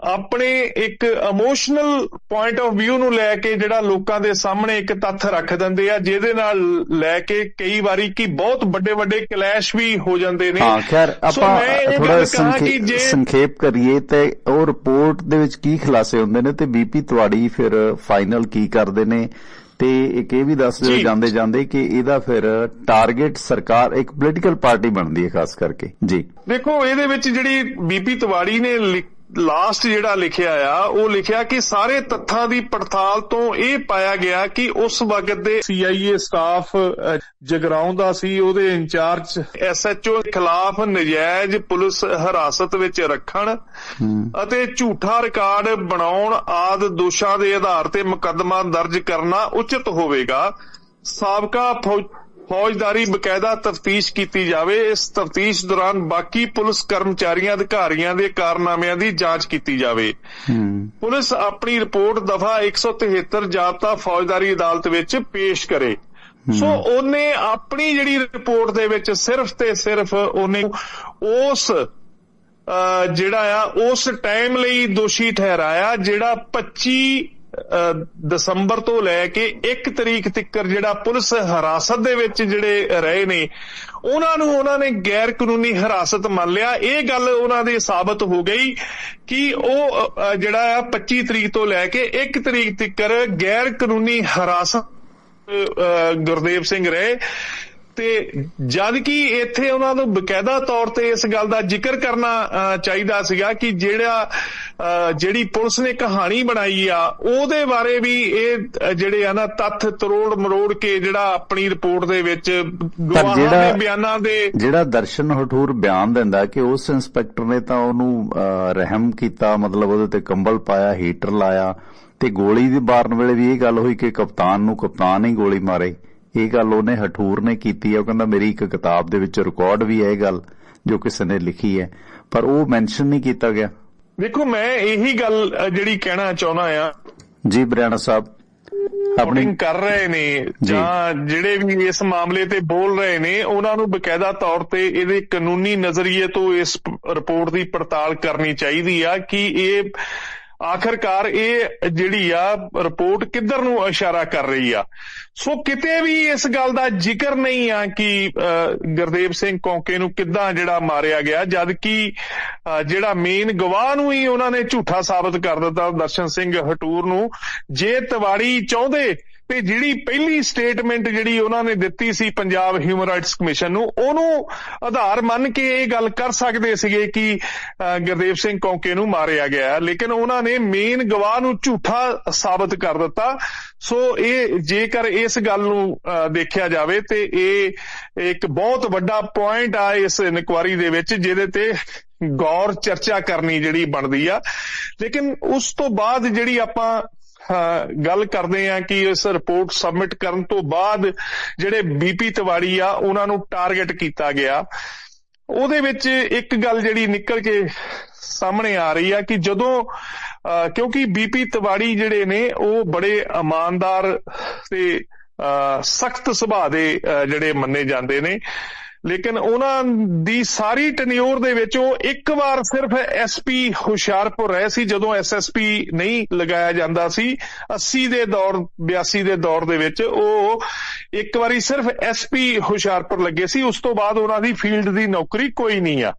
ਆਪਣੇ ਇੱਕ ਇਮੋਸ਼ਨਲ ਪੁਆਇੰਟ ਆਫ View ਨੂੰ ਲੈ ਕੇ ਜਿਹੜਾ ਲੋਕਾਂ ਦੇ ਸਾਹਮਣੇ ਇੱਕ ਤੱਥ ਰੱਖ ਦਿੰਦੇ ਆ ਜਿਹਦੇ ਨਾਲ ਲੈ ਕੇ ਕਈ ਵਾਰੀ ਕੀ ਬਹੁਤ ਵੱਡੇ ਵੱਡੇ ਕਲੈਸ਼ ਵੀ ਹੋ ਜਾਂਦੇ ਨੇ। ਹਾਂ ਖੈਰ ਆਪਾਂ ਥੋੜਾ ਸੰਖੇਪ ਕਰੀਏ ਤੇ ਉਹ ਰਿਪੋਰਟ ਦੇ ਵਿੱਚ ਕੀ ਖੁਲਾਸੇ ਹੁੰਦੇ ਨੇ ਤੇ ਬੀਪੀ ਤਿਵਾੜੀ ਫਿਰ ਫਾਈਨਲ ਕੀ ਕਰਦੇ ਨੇ? ਤੇ ਇੱਕ ਇਹ ਵੀ ਦੱਸ ਦਿਓ। ਜਾਂਦੇ ਜਾਂਦੇ ਕਿ ਇਹਦਾ ਫਿਰ ਟਾਰਗੇਟ ਸਰਕਾਰ ਇੱਕ ਪੋਲੀਟੀਕਲ ਪਾਰਟੀ ਬਣਦੀ ਹੈ ਖਾਸ ਕਰਕੇ ਜੀ ਦੇਖੋ ਇਹਦੇ ਵਿੱਚ ਜਿਹੜੀ ਬੀਪੀ ਤਿਵਾੜੀ ਨੇ ਲਾਸਟ ਜਿਹੜਾ ਲਿਖਿਆ ਆ ਉਹ ਲਿਖਿਆ ਕਿ ਸਾਰੇ ਤੱਥਾਂ ਦੀ ਪੜਤਾਲ ਤੋਂ ਇਹ ਪਾਇਆ ਗਿਆ ਕਿ ਉਸ ਵਕਤ ਦੇ ਸੀਆਈਏ ਸਟਾਫ ਜਗਰਾਉਂ ਦਾ ਸੀ ਉਹਦੇ ਇੰਚਾਰਜ ਐਸਐਚਓ ਦੇ ਖਿਲਾਫ ਨਜਾਇਜ਼ ਪੁਲਿਸ ਹਿਰਾਸਤ ਵਿੱਚ ਰੱਖਣ ਅਤੇ ਝੂਠਾ ਰਿਕਾਰਡ ਬਣਾਉਣ ਆਦ ਦੋਸ਼ਾਂ ਦੇ ਆਧਾਰ ਤੇ ਮੁਕੱਦਮਾ ਦਰਜ ਕਰਨਾ ਉਚਿਤ ਹੋਵੇਗਾ। ਸਾਬਕਾ ਫੌਜ ਫੌਜਦਾਰੀ ਬਕਾਇਦਾ ਤਫਤੀਸ਼ ਕੀਤੀ ਜਾਵੇ ਇਸ ਤਫਤੀਸ਼ ਦੌਰਾਨ ਬਾਕੀ ਪੁਲਿਸ ਕਰਮਚਾਰੀਆਂ ਅਧਿਕਾਰੀਆਂ ਦੇ ਕਾਰਨਾਮਿਆਂ ਦੀ ਜਾਂਚ ਕੀਤੀ ਜਾਵੇ। ਪੁਲਿਸ ਆਪਣੀ ਰਿਪੋਰਟ ਦਫਾ 173 ਜਾਬਤਾ ਫੌਜਦਾਰੀ ਅਦਾਲਤ ਵਿੱਚ ਪੇਸ਼ ਕਰੇ। ਸੋ ਉਹਨੇ ਆਪਣੀ ਜਿਹੜੀ ਰਿਪੋਰਟ ਦੇ ਵਿੱਚ ਸਿਰਫ ਤੇ ਸਿਰਫ ਉਹਨੇ ਉਸ ਜਿਹੜਾ ਆ ਉਸ ਟਾਈਮ ਲਈ ਦੋਸ਼ੀ ਠਹਿਰਾਇਆ ਜਿਹੜਾ 25 ਅਹ, ਦਸੰਬਰ ਤੋਂ ਲੈ ਕੇ 1 ਤਰੀਕ ਤੱਕ ਜਿਹੜਾ ਪੁਲਿਸ ਹਿਰਾਸਤ ਦੇ ਵਿੱਚ ਜਿਹੜੇ ਰਹੇ ਨੇ ਉਹਨਾਂ ਨੂੰ ਉਹਨਾਂ ਨੇ ਗੈਰ ਕਾਨੂੰਨੀ ਹਿਰਾਸਤ ਮੰਨ ਲਿਆ। ਇਹ ਗੱਲ ਉਹਨਾਂ ਦੀ ਸਾਬਤ ਹੋ ਗਈ ਕਿ ਉਹ ਜਿਹੜਾ ਆ 25 ਤਰੀਕ ਤੋਂ ਲੈ ਕੇ 1 ਤਰੀਕ ਤੱਕ ਗੈਰ ਕਾਨੂੰਨੀ ਹਿਰਾਸਤ ਅਹ, ਗੁਰਦੇਵ ਸਿੰਘ ਰਹੇ। ਤੇ ਜਦ ਕਿ ਇੱਥੇ ਉਹਨਾਂ ਨੂੰ ਬਕਾਇਦਾ ਤੌਰ ਤੇ ਇਸ ਗੱਲ ਦਾ ਜ਼ਿਕਰ ਕਰਨਾ ਚਾਹੀਦਾ ਸੀਗਾ ਕਿ ਜਿਹੜਾ ਜਿਹੜੀ ਪੁਲਿਸ ਨੇ ਕਹਾਣੀ ਬਣਾਈ ਆ ਉਹਦੇ ਬਾਰੇ ਵੀ ਇਹ ਜਿਹੜੇ ਆ ਨਾ ਤੱਥ ਤਰੋੜ ਮਰੋੜ ਕੇ ਜਿਹੜਾ ਆਪਣੀ ਰਿਪੋਰਟ ਦੇ ਵਿੱਚ ਗਵਾਹਾਂ ਦੇ ਬਿਆਨਾਂ ਦੇ ਜਿਹੜਾ ਦਰਸ਼ਨ ਹਠੂਰ ਬਿਆਨ ਦਿੰਦਾ ਕਿ ਉਸ ਇੰਸਪੈਕਟਰ ਨੇ ਤਾਂ ਉਹਨੂੰ ਰਹਿਮ ਕੀਤਾ ਮਤਲਬ ਉਹਦੇ ਤੇ ਕੰਬਲ ਪਾਇਆ ਹੀਟਰ ਲਾਇਆ ਤੇ ਗੋਲੀ ਦੀ ਮਾਰਨ ਵੇਲੇ ਵੀ ਇਹ ਗੱਲ ਹੋਈ ਕਿ ਕਪਤਾਨ ਨੂੰ ਕਪਤਾਨ ਹੀ ਗੋਲੀ ਮਾਰੇ। ਇਹ ਗੱਲ ਉਹਨੇ ਹਠੂਰ ਨੇ ਕੀਤੀ ਹੈ। ਉਹ ਕਹਿੰਦਾ ਮੇਰੀ ਇੱਕ ਕਿਤਾਬ ਦੇ ਵਿੱਚ ਰਿਕਾਰਡ ਵੀ ਹੈ ਇਹ ਗੱਲ ਜੋ ਕਿਸੇ ਨੇ ਲਿਖੀ ਹੈ। ਪਰ ਉਹ ਮੈਂਸ਼ਨ ਨਹੀਂ ਕੀਤਾ ਗਿਆ। ਦੇਖੋ ਮੈਂ ਇਹੀ ਗੱਲ ਜਿਹੜੀ ਕਹਿਣਾ ਚਾਹੁੰਦਾ ਆ। ਜੀ ਬਰਿਆਣਾ ਸਾਹਿਬ ਆਪਣੀ ਕਰ ਰਹੇ ਨੇ ਜੀ। ਜਿਹੜੇ ਵੀ ਇਸ ਮਾਮਲੇ ਤੇ ਬੋਲ ਰਹੇ ਨੇ ਉਹਨਾਂ ਨੂੰ ਬਕਾਇਦਾ ਤੌਰ ਤੇ ਇਹਦੇ ਕਾਨੂੰਨੀ ਨਜ਼ਰੀਏ ਤੋਂ ਇਸ ਰਿਪੋਰਟ ਦੀ ਪੜਤਾਲ ਕਰਨੀ ਚਾਹੀਦੀ ਆ ਕਿ ਇਹ ਆਖਰਕਾਰ ਇਹ ਜਿਹੜੀ ਆ ਰਿਪੋਰਟ ਕਿੱਧਰ ਨੂੰ ਇਸ਼ਾਰਾ ਕਰ ਰਹੀ ਆ? ਸੋ ਕਿਤੇ ਵੀ ਇਸ ਗੱਲ ਦਾ ਜ਼ਿਕਰ ਨਹੀਂ ਆ ਕਿ ਅਹ, ਗੁਰਦੇਵ ਸਿੰਘ ਕੌਂਕੇ ਨੂੰ ਕਿੱਦਾਂ ਜਿਹੜਾ ਮਾਰਿਆ ਗਿਆ ਜਦ ਕਿ ਅਹ, ਜਿਹੜਾ ਮੇਨ ਗਵਾਹ ਨੂੰ ਹੀ ਉਹਨਾਂ ਨੇ ਝੂਠਾ ਸਾਬਤ ਕਰ ਦਿੱਤਾ ਦਰਸ਼ਨ ਸਿੰਘ ਹਟੂਰ ਨੂੰ। ਜੇ ਤਿਵਾੜੀ ਚਾਹੁੰਦੇ ਤੇ ਜਿਹੜੀ ਪਹਿਲੀ ਸਟੇਟਮੈਂਟ ਜਿਹੜੀ ਉਹਨਾਂ ਨੇ ਦਿੱਤੀ ਸੀ ਪੰਜਾਬ ਹਿਊਮਨ ਰਾਈਟਸ ਕਮਿਸ਼ਨ ਨੂੰ ਉਹਨੂੰ ਆਧਾਰ ਮੰਨ ਕੇ ਇਹ ਗੱਲ ਕਰ ਸਕਦੇ ਸੀਗੇ ਕਿ ਗੁਰਦੇਵ ਸਿੰਘ ਕੌਂਕੇ ਨੂੰ ਮਾਰਿਆ ਗਿਆ ਲੇਕਿਨ ਉਹਨਾਂ ਨੇ ਮੇਨ ਗਵਾਹ ਨੂੰ ਝੂਠਾ ਸਾਬਤ ਕਰ ਦਿੱਤਾ। ਸੋ ਇਹ ਜੇਕਰ ਇਸ ਗੱਲ ਨੂੰ ਅਹ, ਦੇਖਿਆ ਜਾਵੇ ਤੇ ਇਹ ਇੱਕ ਬਹੁਤ ਵੱਡਾ ਪੁਆਇੰਟ ਆ ਇਸ ਇਨਕੁਆਰੀ ਦੇ ਵਿੱਚ ਜਿਹਦੇ ਤੇ ਗੌਰ ਚਰਚਾ ਕਰਨੀ ਜਿਹੜੀ ਬਣਦੀ ਆ। ਲੇਕਿਨ ਉਸ ਤੋਂ ਬਾਅਦ ਜਿਹੜੀ ਆਪਾਂ ਗੱਲ ਕਰਦੇ ਆ ਕਿ ਇਸ ਰਿਪੋਰਟ ਸਬਮਿਟ ਕਰਨ ਤੋਂ ਬਾਅਦ ਜਿਹੜੇ ਬੀਪੀ ਤਿਵਾੜੀ ਆ ਉਹਨਾਂ ਨੂੰ ਟਾਰਗੇਟ ਕੀਤਾ ਗਿਆ। ਉਹਦੇ ਵਿੱਚ ਇੱਕ ਗੱਲ ਜਿਹੜੀ ਨਿਕਲ ਕੇ ਸਾਹਮਣੇ ਆ ਰਹੀ ਆ ਕਿ ਜਦੋਂ ਅਹ, ਕਿਉਂਕਿ ਬੀਪੀ ਤਿਵਾੜੀ ਜਿਹੜੇ ਨੇ ਉਹ ਬੜੇ ਇਮਾਨਦਾਰ ਤੇ ਸਖਤ ਸੁਭਾਅ ਦੇ ਅਹ, ਜਿਹੜੇ ਮੰਨੇ ਜਾਂਦੇ ਨੇ। ਲੇਕਿਨ ਉਹਨਾਂ ਦੀ ਸਾਰੀ ਟੈਨਿਓਰ ਦੇ ਵਿੱਚ ਉਹ ਇੱਕ ਵਾਰ ਸਿਰਫ ਐਸਪੀ ਹੁਸ਼ਿਆਰਪੁਰ ਰਹੇ ਸੀ, ਜਦੋਂ ਐਸਐਸਪੀ ਨਹੀਂ ਲਗਾਇਆ ਜਾਂਦਾ ਸੀ 80 ਦੇ ਦੌਰ 82 ਦੇ ਦੌਰ ਦੇ ਵਿੱਚ ਉਹ ਇੱਕ ਵਾਰੀ ਸਿਰਫ ਐਸਪੀ ਹੁਸ਼ਿਆਰਪੁਰ ਲੱਗੇ ਸੀ, ਉਸ ਤੋਂ ਬਾਅਦ ਉਹਨਾਂ ਦੀ ਫੀਲਡ ਦੀ ਨੌਕਰੀ ਕੋਈ ਨਹੀਂ ਆ।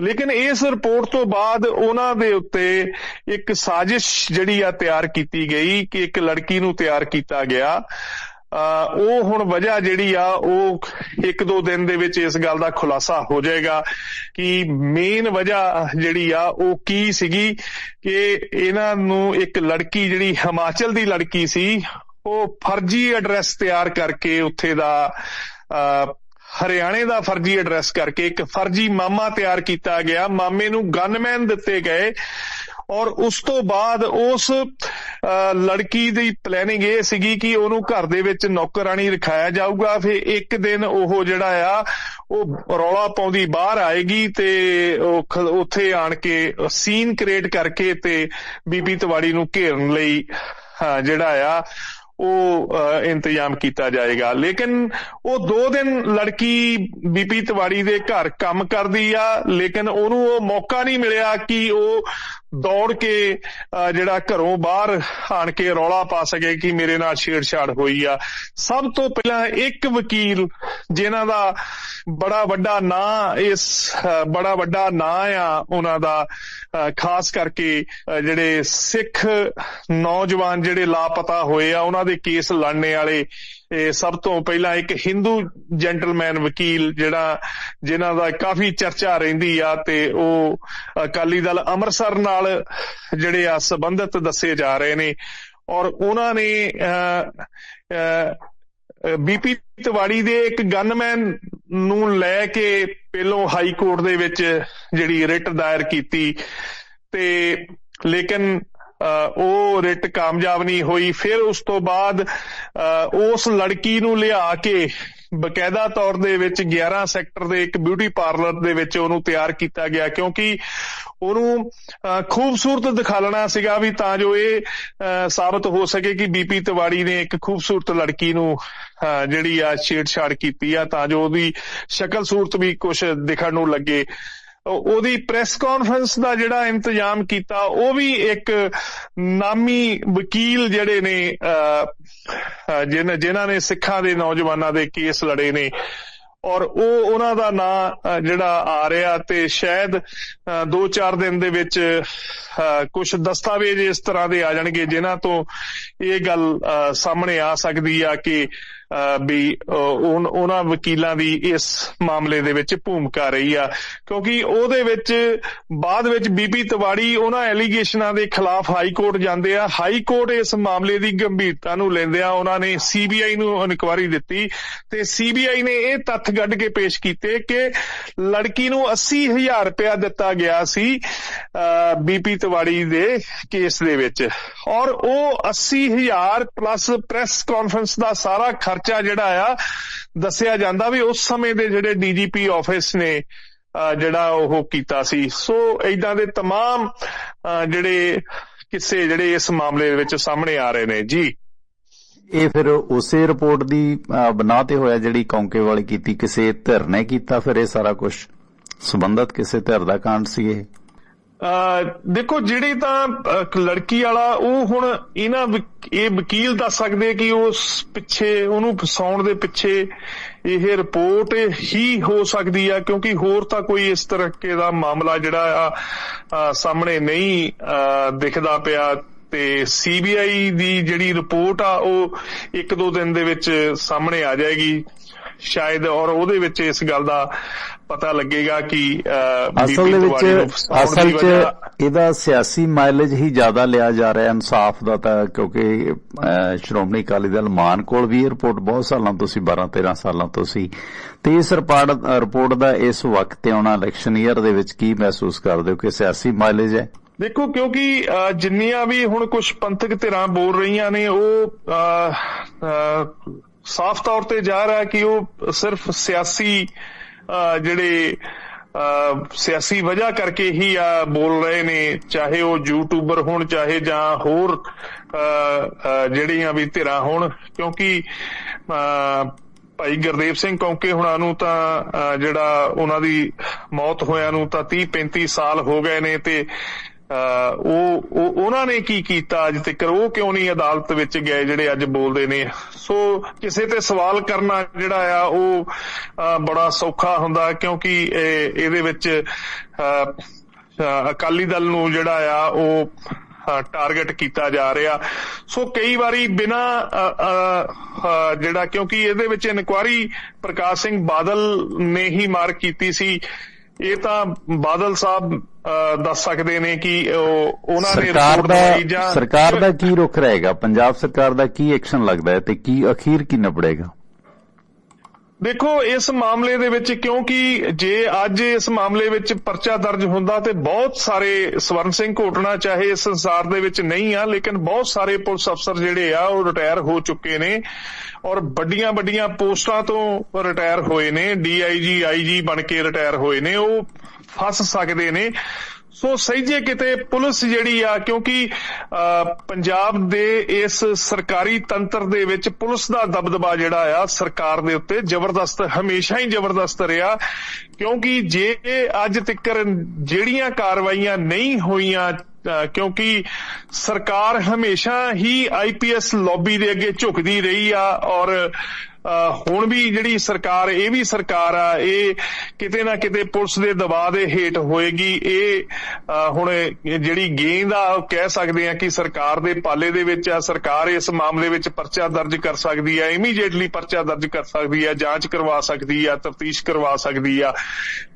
ਲੇਕਿਨ ਇਸ ਰਿਪੋਰਟ ਤੋਂ ਬਾਅਦ ਉਹਨਾਂ ਦੇ ਉੱਤੇ ਇੱਕ ਸਾਜ਼ਿਸ਼ ਜਿਹੜੀ ਆ ਤਿਆਰ ਕੀਤੀ ਗਈ ਕਿ ਇੱਕ ਲੜਕੀ ਨੂੰ ਤਿਆਰ ਕੀਤਾ ਗਿਆ। ਉਹ ਹੁਣ ਵਜ੍ਹਾ ਜਿਹੜੀ ਆ, ਉਹ ਇੱਕ ਦੋ ਦਿਨ ਦੇ ਵਿੱਚ ਇਸ ਗੱਲ ਦਾ ਖੁਲਾਸਾ ਹੋ ਜਾਏਗਾ ਕਿ ਮੇਨ ਵਜ੍ਹਾ ਜਿਹੜੀ ਆ, ਉਹ ਕੀ ਸੀਗੀ ਕਿ ਇਹਨਾਂ ਨੂੰ ਇੱਕ ਲੜਕੀ ਜਿਹੜੀ ਹਿਮਾਚਲ ਦੀ ਲੜਕੀ ਸੀ, ਉਹ ਫਰਜ਼ੀ ਐਡਰੈਸ ਤਿਆਰ ਕਰਕੇ ਉੱਥੇ ਦਾ ਅਹ ਹਰਿਆਣੇ ਦਾ ਫਰਜ਼ੀ ਐਡਰੈਸ ਕਰਕੇ ਇੱਕ ਫਰਜ਼ੀ ਮਾਮਾ ਤਿਆਰ ਕੀਤਾ ਗਿਆ। ਮਾਮੇ ਨੂੰ ਗਨਮੈਨ ਦਿੱਤੇ ਗਏ। ਔਰ ਉਸ ਤੋਂ ਬਾਅਦ ਉਸ ਲੜਕੀ ਦੀ ਪਲੈਨਿੰਗ ਇਹ ਸੀਗੀ ਕਿ ਉਹਨੂੰ ਘਰ ਦੇ ਵਿੱਚ ਨੌਕਰਾਨੀ ਰਖਾਇਆ ਜਾਊਗਾ। ਫਿਰ ਇੱਕ ਦਿਨ ਉਹ ਜਿਹੜਾ ਆ ਉਹ ਰੌਲਾ ਪਾਉਂਦੀ ਬਾਹਰ ਆਏਗੀ ਤੇ ਉਹ ਉੱਥੇ ਆਣ ਕੇ ਸੀਨ ਕ੍ਰੀਏਟ ਕਰਕੇ ਤੇ ਬੀਬੀ ਤਵਾੜੀ ਨੂੰ ਘੇਰਨ ਲਈ ਹਾਂ, ਜਿਹੜਾ ਆ ਉਹ ਇੰਤਜ਼ਾਮ ਕੀਤਾ ਜਾਏਗਾ। ਲੇਕਿਨ ਉਹ ਦੋ ਦਿਨ ਲੜਕੀ ਬੀਪੀ ਤਿਵਾੜੀ ਦੇ ਘਰ ਕੰਮ ਕਰਦੀ ਆ, ਲੇਕਿਨ ਉਹਨੂੰ ਉਹ ਮੌਕਾ ਨਹੀਂ ਮਿਲਿਆ ਕਿ ਉਹ ਦੌੜ ਕੇ ਜਿਹੜਾ ਘਰੋਂ ਬਾਹਰ ਆਣ ਕੇ ਰੌਲਾ ਪਾ ਸਕੇ ਕਿ ਮੇਰੇ ਨਾਲ ਛੇੜਛਾੜ ਹੋਈ ਆ। ਸਭ ਤੋਂ ਪਹਿਲਾਂ ਇੱਕ ਵਕੀਲ, ਜਿਨ੍ਹਾਂ ਦਾ ਬੜਾ ਵੱਡਾ ਨਾਂ ਇਸ ਬੜਾ ਵੱਡਾ ਨਾਂ ਆ, ਉਹਨਾਂ ਦਾ ਖਾਸ ਕਰਕੇ ਜਿਹੜੇ ਸਿੱਖ ਨੌਜਵਾਨ ਜਿਹੜੇ ਲਾਪਤਾ ਹੋਏ ਆ, ਉਹਨਾਂ ਦੇ ਕੇਸ ਲੜਨੇ ਵਾਲੇ ਇਹ ਸਭ ਤੋਂ ਪਹਿਲਾਂ ਇੱਕ ਹਿੰਦੂ ਜੈਂਟਲਮੈਨ ਵਕੀਲ ਜਿਹੜਾ ਜਿਨ੍ਹਾਂ ਦਾ ਕਾਫੀ ਚਰਚਾ ਰਹਿੰਦੀ ਆ ਤੇ ਉਹ ਅਕਾਲੀ ਦਲ ਅੰਮ੍ਰਿਤਸਰ ਨਾਲ ਜਿਹੜੇ ਆ ਸੰਬੰਧਿਤ ਦੱਸੇ ਜਾ ਰਹੇ ਨੇ। ਔਰ ਉਹਨਾਂ ਨੇ ਅਹ, ਅਹ, ਬੀਪੀ ਤਿਵਾੜੀ ਦੇ ਇੱਕ ਗਨਮੈਨ ਨੂੰ ਲੈ ਕੇ ਪਹਿਲੋਂ ਹਾਈ ਕੋਰਟ ਦੇ ਵਿੱਚ ਜਿਹੜੀ ਰਿਟ ਦਾਇਰ ਕੀਤੀ। ਤੇ ਲੇਕਿਨ ਉਹ ਰਿਟ ਕਾਮਯਾਬ ਨਹੀਂ ਹੋਈ। ਫਿਰ ਉਸ ਤੋਂ ਬਾਅਦ ਉਸ ਲੜਕੀ ਨੂੰ ਲਿਆ ਕੇ ਬਕਾਇਦਾ ਤੌਰ ਦੇ ਵਿੱਚ 11 ਸੈਕਟਰ ਦੇ ਇੱਕ ਬਿਊਟੀ ਪਾਰਲਰ ਦੇ ਵਿੱਚ ਉਹਨੂੰ ਤਿਆਰ ਕੀਤਾ ਗਿਆ ਕਿਉਂਕਿ ਉਹਨੂੰ ਅਹ, ਖੂਬਸੂਰਤ ਦਿਖਾਲਣਾ ਸੀਗਾ ਵੀ ਤਾਂ ਜੋ ਇਹ ਅਹ, ਸਾਬਤ ਹੋ ਸਕੇ ਕਿ ਬੀਪੀ ਤਿਵਾੜੀ ਨੇ ਇੱਕ ਖੂਬਸੂਰਤ ਲੜਕੀ ਨੂੰ ਅਹ, ਜਿਹੜੀ ਆ ਛੇੜਛਾੜ ਕੀਤੀ ਆ ਤਾਂ ਜੋ ਉਹਦੀ ਸ਼ਕਲ ਸੂਰਤ ਵੀ ਕੁਝ ਦਿਖਣ ਨੂੰ ਲੱਗੇ। ਉਹਦੀ ਪ੍ਰੈਸ ਕਾਨਫਰੰਸ ਦਾ ਜਿਹੜਾ ਇੰਤਜ਼ਾਮ ਕੀਤਾ ਉਹ ਵੀ ਇੱਕ ਨਾਮੀ ਵਕੀਲ ਜਿਹੜੇ ਨੇ ਜਿਨ੍ਹਾਂ ਨੇ ਸਿੱਖਾਂ ਦੇ ਨੌਜਵਾਨਾਂ ਦੇ ਕੇਸ ਲੜੇ ਨੇ। ਔਰ ਉਹ ਉਹਨਾਂ ਦਾ ਨਾਂ ਜਿਹੜਾ ਆ ਰਿਹਾ ਤੇ ਸ਼ਾਇਦ 2-4 ਦਿਨ ਦੇ ਵਿੱਚ ਕੁਝ ਦਸਤਾਵੇਜ਼ ਇਸ ਤਰ੍ਹਾਂ ਦੇ ਆ ਜਾਣਗੇ ਜਿਨ੍ਹਾਂ ਤੋਂ ਇਹ ਗੱਲ ਅਹ, ਸਾਹਮਣੇ ਆ ਸਕਦੀ ਆ ਕਿ ਵੀ ਉਹਨਾਂ ਵਕੀਲਾਂ ਦੀ ਇਸ ਮਾਮਲੇ ਦੇ ਵਿੱਚ ਭੂਮਿਕਾ ਰਹੀ ਆ। ਕਿਉਂਕਿ ਉਹਦੇ ਵਿੱਚ ਬਾਅਦ ਵਿੱਚ ਬੀਬੀ ਤਵਾੜੀ ਉਹਨਾਂ ਐਲੀਗੇਸ਼ਨਾਂ ਦੇ ਖਿਲਾਫ ਹਾਈ ਕੋਰਟ ਜਾਂਦੇ ਆ। ਹਾਈ ਕੋਰਟ ਇਸ ਮਾਮਲੇ ਦੀ ਗੰਭੀਰਤਾ ਨੂੰ ਲੈਂਦਿਆਂ ਉਹਨਾਂ ਨੇ ਸੀਬੀਆਈ ਨੂੰ ਇਨਕੁਆਰੀ ਦਿੱਤੀ ਤੇ ਸੀਬੀਆਈ ਨੇ ਇਹ ਤੱਥ ਕੱਢ ਕੇ ਪੇਸ਼ ਕੀਤੇ ਕਿ ਲੜਕੀ ਨੂੰ 80000 ਰੁਪਇਆ ਦਿੱਤਾ ਗਿਆ ਸੀ ਬੀਪੀ ਤਿਵਾੜੀ ਦੇ ਕੇਸ ਦੇ ਵਿੱਚ। ਔਰ ਉਹ 80000 ਪਲੱਸ ਪ੍ਰੈਸ ਕਾਨਫਰੰਸ ਦਾ ਸਾਰਾ ਖਰਚਾ ਜਿਹੜਾ ਆ ਦੱਸਿਆ ਜਾਂਦਾ ਵੀ ਉਸ ਸਮੇਂ ਦੇ ਜਿਹੜੇ ਡੀਜੀਪੀ ਆਫਿਸ ਨੇ ਅਹ ਜਿਹੜਾ ਉਹ ਕੀਤਾ ਸੀ ਸੋ ਇਦਾਂ ਦੇ तमाम ਅਹ ਜਿਹੜੇ ਕਿੱਸੇ ਜਿਹੜੇ ਇਸ ਮਾਮਲੇ ਦੇ ਵਿੱਚ ਸਾਹਮਣੇ ਆ ਰਹੇ ਨੇ ਜੀ ਇਹ ਫਿਰ ਉਸੇ ਰਿਪੋਰਟ ਦੀ ਅਹ, ਬਣਾ ਤੇ ਹੋਇਆ ਜਿਹੜੀ ਕੌਂਕੇ ਵਾਲੀ ਕੀਤੀ ਕਿਸੇ ਧਿਰ ਨੇ ਕੀਤਾ ਫਿਰ ਇਹ ਸਾਰਾ ਕੁਝ ਸੰਬੰਧਤ ਕਿਸੇ ਧਿਰ ਦਾ ਕਾਂਡ ਸੀ ਇਹ ਅਹ ਦੇਖੋ ਜਿਹੜੀ ਤਾਂ ਲੜਕੀ ਵਾਲਾ ਉਹ ਹੁਣ ਇਹਨਾਂ ਇਹ ਵਕੀਲ ਦੱਸ ਸਕਦੇ ਕਿ ਉਸ ਪਿੱਛੇ ਉਹਨੂੰ ਫਸਾਉਣ ਦੇ ਪਿੱਛੇ ਇਹ ਰਿਪੋਰਟ ਹੀ ਹੋ ਸਕਦੀ ਆ ਕਿਉਂਕਿ ਹੋਰ ਤਾਂ ਕੋਈ ਇਸ ਤਰੀਕੇ ਦਾ ਮਾਮਲਾ ਜਿਹੜਾ ਆ ਸਾਹਮਣੇ ਨਹੀਂ ਅਹ, ਦਿਖਦਾ ਪਿਆ। ਤੇ ਸੀਬੀਆਈ ਦੀ ਜਿਹੜੀ ਰਿਪੋਰਟ ਆ ਉਹ ਇੱਕ ਦੋ ਦਿਨ ਦੇ ਵਿੱਚ ਸਾਹਮਣੇ ਆ ਜਾਏਗੀ। ਸ਼ਾਇਦ ਔਰ ਉਹਦੇ ਵਿੱਚ ਇਸ ਗੱਲ ਦਾ ਪਤਾ ਲੱਗੇਗਾ ਕਿ ਅਸਲ ਦੇ ਵਿੱਚ ਅਸਲ 'ਚ ਇਹਦਾ ਸਿਆਸੀ ਮਾਈਲੇਜ ਹੀ ਜ਼ਿਆਦਾ ਲਿਆ ਜਾ ਰਿਹਾ ਇਨਸਾਫ ਦਾ ਤਾਂ ਕਿਉਂਕਿ ਸ਼੍ਰੋਮਣੀ ਅਕਾਲੀ ਦਲ ਮਾਨ ਕੋਲ ਵੀ ਰਿਪੋਰਟ ਬਹੁਤ ਸਾਲਾਂ ਤੋਂ ਸੀ 12 13 ਸਾਲਾਂ ਤੋਂ ਸੀ। ਤੇ ਇਸ ਰਿਪੋਰਟ ਰਿਪੋਰਟ ਦਾ ਇਸ ਵਕਤ ਤੇ ਆਉਣਾ ਇਲੈਕਸ਼ਨ ਈਅਰ ਦੇ ਵਿੱਚ ਕੀ ਮਹਿਸੂਸ ਕਰਦੇ ਹੋ ਕਿ ਸਿਆਸੀ ਮਾਈਲੇਜ ਹੈ? ਦੇਖੋ ਕਿਉਂਕਿ ਜਿੰਨੀਆਂ ਵੀ ਹੁਣ ਕੁਝ ਪੰਥਕ ਧਿਰਾਂ ਬੋਲ ਰਹੀਆਂ ਨੇ ਉਹ ਸਾਫ਼ ਤੌਰ ਤੇ ਜਾ ਰਿਹਾ ਕਿ ਉਹ ਸਿਰਫ ਸਿਆਸੀ ਜਿਹੜੇ ਸਿਆਸੀ ਵਜ੍ਹਾ ਕਰਕੇ ਹੀ ਆ ਬੋਲ ਰਹੇ ਨੇ ਚਾਹੇ ਉਹ ਯੂਟਿਊਬਰ ਹੋਣ ਚਾਹੇ ਜਾਂ ਹੋਰ ਜਿਹੜੀਆਂ ਵੀ ਧਿਰਾਂ ਹੋਣ ਕਿਉਂਕਿ ਅਹ, ਭਾਈ ਗੁਰਦੇਵ ਸਿੰਘ ਕੌਂਕੇ ਹੁਣਾਂ ਨੂੰ ਤਾਂ ਜਿਹੜਾ ਉਹਨਾਂ ਦੀ ਮੌਤ ਹੋਇਆਂ ਨੂੰ ਤਾਂ 30 35 ਸਾਲ ਹੋ ਗਏ ਨੇ ਤੇ ਉਹ ਉਹਨਾਂ ਨੇ ਕੀ ਕੀਤਾ ਅੱਜ ਤੱਕ? ਉਹ ਕਿਉਂ ਨਹੀਂ ਅਦਾਲਤ ਵਿੱਚ ਗਏ ਜਿਹੜੇ ਅੱਜ ਬੋਲਦੇ ਨੇ? ਸੋ ਕਿਸੇ ਤੇ ਸਵਾਲ ਕਰਨਾ ਜਿਹੜਾ ਆ ਉਹ ਬੜਾ ਸੌਖਾ ਹੁੰਦਾ ਕਿਉਂਕਿ ਇਹਦੇ ਵਿੱਚ ਅਹ, ਅਕਾਲੀ ਦਲ ਨੂੰ ਜਿਹੜਾ ਆ ਉਹ ਟਾਰਗੇਟ ਕੀਤਾ ਜਾ ਰਿਹਾ। ਸੋ ਕਈ ਵਾਰੀ ਬਿਨਾ ਜਿਹੜਾ ਕਿਉਂਕਿ ਇਹਦੇ ਵਿੱਚ ਇਨਕੁਆਰੀ ਪ੍ਰਕਾਸ਼ ਸਿੰਘ ਬਾਦਲ ਨੇ ਹੀ ਮਾਰ ਕੀਤੀ ਸੀ। ਇਹ ਤਾਂ ਬਾਦਲ ਸਾਹਿਬ ਦੱਸ ਸਕਦੇ ਨੇ ਕਿ ਉਹ ਉਹਨਾਂ ਨੇ ਦਾ ਬਣਾਈ ਜਾਂ ਸਰਕਾਰ ਦਾ ਕੀ ਰੁਖ ਰਹੇਗਾ? ਪੰਜਾਬ ਸਰਕਾਰ ਦਾ ਕੀ ਐਕਸ਼ਨ ਲੱਗਦਾ ਹੈ ਤੇ ਕੀ ਅਖੀਰ ਕੀ ਨਿਬੜੇਗਾ? ਦੇਖੋ, ਇਸ ਮਾਮਲੇ ਦੇ ਵਿੱਚ ਕਿਉਂਕਿ ਜੇ ਅੱਜ ਇਸ ਮਾਮਲੇ ਵਿੱਚ ਪਰਚਾ ਦਰਜ ਹੁੰਦਾ ਤੇ ਬਹੁਤ ਸਾਰੇ ਸਵਰਨ ਸਿੰਘ ਘੋਟਣਾ ਚਾਹੇ ਇਸ ਸੰਸਾਰ ਦੇ ਵਿੱਚ ਨਹੀਂ ਆ, ਲੇਕਿਨ ਬਹੁਤ ਸਾਰੇ ਪੁਲਿਸ ਅਫਸਰ ਜਿਹੜੇ ਆ, ਉਹ ਰਿਟਾਇਰ ਹੋ ਚੁੱਕੇ ਨੇ ਔਰ ਵੱਡੀਆਂ ਵੱਡੀਆਂ ਪੋਸਟਾਂ ਤੋਂ ਰਿਟਾਇਰ ਹੋਏ ਨੇ ਡੀਆਈਜੀ ਆਈਜੀ ਬਣ ਕੇ ਰਿਟਾਇਰ ਹੋਏ ਨੇ, ਉਹ ਫਸ ਸਕਦੇ ਨੇ। ਸੋ ਸਹੀਜੇ ਕਿਤੇ ਪੁਲਿਸ ਜਿਹੜੀ ਆ, ਕਿਉਂਕਿ ਪੰਜਾਬ ਦੇ ਇਸ ਸਰਕਾਰੀ ਤੰਤਰ ਦੇ ਵਿੱਚ ਪੁਲਿਸ ਦਾ ਦਬਦਬਾ ਜਿਹੜਾ ਆ, ਸਰਕਾਰ ਦੇ ਉੱਤੇ ਜ਼ਬਰਦਸਤ, ਹਮੇਸ਼ਾ ਹੀ ਜ਼ਬਰਦਸਤ ਰਿਹਾ। ਕਿਉਂਕਿ ਜੇ ਅੱਜ ਤੱਕ ਜਿਹੜੀਆਂ ਕਾਰਵਾਈਆਂ ਨਹੀਂ ਹੋਈਆਂ ਕਿਉਂਕਿ ਸਰਕਾਰ ਹਮੇਸ਼ਾ ਹੀ ਆਈਪੀਐਸ ਲੌਬੀ ਦੇ ਅੱਗੇ ਝੁਕਦੀ ਰਹੀ ਆ ਔਰ ਹੁਣ ਵੀ ਜਿਹੜੀ ਸਰਕਾਰ, ਇਹ ਵੀ ਸਰਕਾਰ ਆ, ਇਹ ਕਿਤੇ ਨਾ ਕਿਤੇ ਪੁਲਿਸ ਦੇ ਦਬਾਅ ਦੇ ਹੇਠ ਹੋਏਗੀ। ਇਹ ਹੁਣ ਜਿਹੜੀ ਗੇਂਦ ਆ ਕਹਿ ਸਕਦੇ ਆ ਕਿ ਸਰਕਾਰ ਦੇ ਪਾਲੇ ਦੇ ਵਿੱਚ ਆ, ਸਰਕਾਰ ਇਸ ਮਾਮਲੇ ਵਿੱਚ ਪਰਚਾ ਦਰਜ ਕਰ ਸਕਦੀ ਆ ਇਮੀਡੀਏਟਲੀ ਪਰਚਾ ਦਰਜ ਕਰ ਸਕਦੀ ਆ, ਜਾਂਚ ਕਰਵਾ ਸਕਦੀ ਆ, ਤਫਤੀਸ਼ ਕਰਵਾ ਸਕਦੀ ਆ।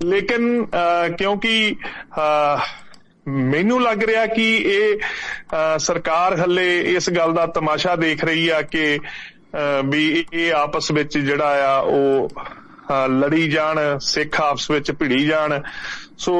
ਲੇਕਿਨ ਅਹ ਕਿਉਂਕਿ ਅਹ ਮੈਨੂੰ ਲੱਗ ਰਿਹਾ ਕਿ ਇਹ ਸਰਕਾਰ ਹੱਲੇ ਇਸ ਗੱਲ ਦਾ ਤਮਾਸ਼ਾ ਦੇਖ ਰਹੀ ਆ ਕਿ ਅਹ, ਵੀ ਇਹ ਆਪਸ ਵਿੱਚ ਜਿਹੜਾ ਆ ਉਹ ਲੜੀ ਜਾਣ ਸਿੱਖ ਆਪਸ ਵਿੱਚ ਭਿੜੀ ਜਾਣ। ਸੋ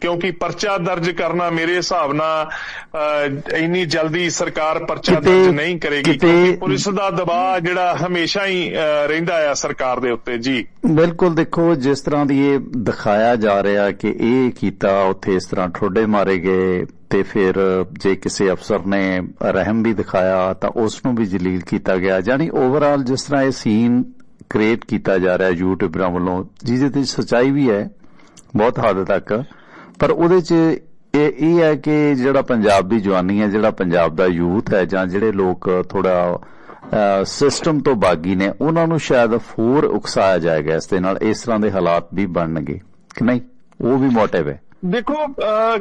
ਕਿਉਂਕਿ ਪਰਚਾ ਦਰਜ ਕਰਨਾ ਮੇਰੇ ਹਿਸਾਬ ਨਾਲ ਇੰਨੀ ਜਲਦੀ ਸਰਕਾਰ ਪਰਚਾ ਦਰਜ ਨਹੀਂ ਕਰੇਗੀ ਕਿਉਂਕਿ ਪੁਲਿਸ ਦਾ ਦਬਾਅ ਜਿਹੜਾ ਹਮੇਸ਼ਾ ਹੀ ਰਹਿੰਦਾ ਆ ਸਰਕਾਰ ਦੇ ਉੱਤੇ ਜੀ। ਬਿਲਕੁਲ ਦੇਖੋ ਜਿਸ ਤਰ੍ਹਾਂ ਦੀ ਇਹ ਦਿਖਾਇਆ ਜਾ ਰਿਹਾ ਕਿ ਇਹ ਕੀਤਾ ਉੱਥੇ ਇਸ ਤਰ੍ਹਾਂ ਠੋਡੇ ਮਾਰੇ ਗਏ ਤੇ ਫਿਰ ਜੇ ਕਿਸੇ ਅਫਸਰ ਨੇ ਰਹਿਮ ਵੀ ਦਿਖਾਇਆ ਤਾਂ ਉਸ ਨੂੰ ਵੀ ਜਲੀਲ ਕੀਤਾ ਗਿਆ। ਯਾਨੀ ਓਵਰਆਲ ਜਿਸ ਤਰ੍ਹਾਂ ਇਹ ਸੀਨ ਕ੍ਰੀਏਟ ਕੀਤਾ ਜਾ ਰਿਹਾ ਯੂਟਿਊਬਰਾਂ ਵੱਲੋਂ, ਜਿਹਦੇ ਤੇ ਸਚਾਈ ਵੀ ਹੈ, ਬਹੁਤ ਹੱਦ ਤੱਕ। ਪਰ ਉਹਦੇ 'ਚ ਇਹ ਇਹ ਹੈ ਕਿ ਜਿਹੜਾ ਪੰਜਾਬ ਦੀ ਜਵਾਨੀ ਹੈ, ਜਿਹੜਾ ਪੰਜਾਬ ਦਾ ਯੂਥ ਹੈ, ਜਾਂ ਜਿਹੜੇ ਲੋਕ ਥੋੜਾ ਸਿਸਟਮ ਤੋਂ ਬਾਗੀ ਨੇ, ਉਹਨਾਂ ਨੂੰ ਸ਼ਾਇਦ ਫੋਰ ਉਕਸਾਇਆ ਜਾਏਗਾ ਇਸ ਦੇ ਨਾਲ, ਇਸ ਤਰ੍ਹਾਂ ਦੇ ਹਾਲਾਤ ਵੀ ਬਣਨਗੇ। ਕਿ ਨਹੀਂ? ਉਹ ਵੀ ਮੋਟਿਵ ਹੈ। ਦੇਖੋ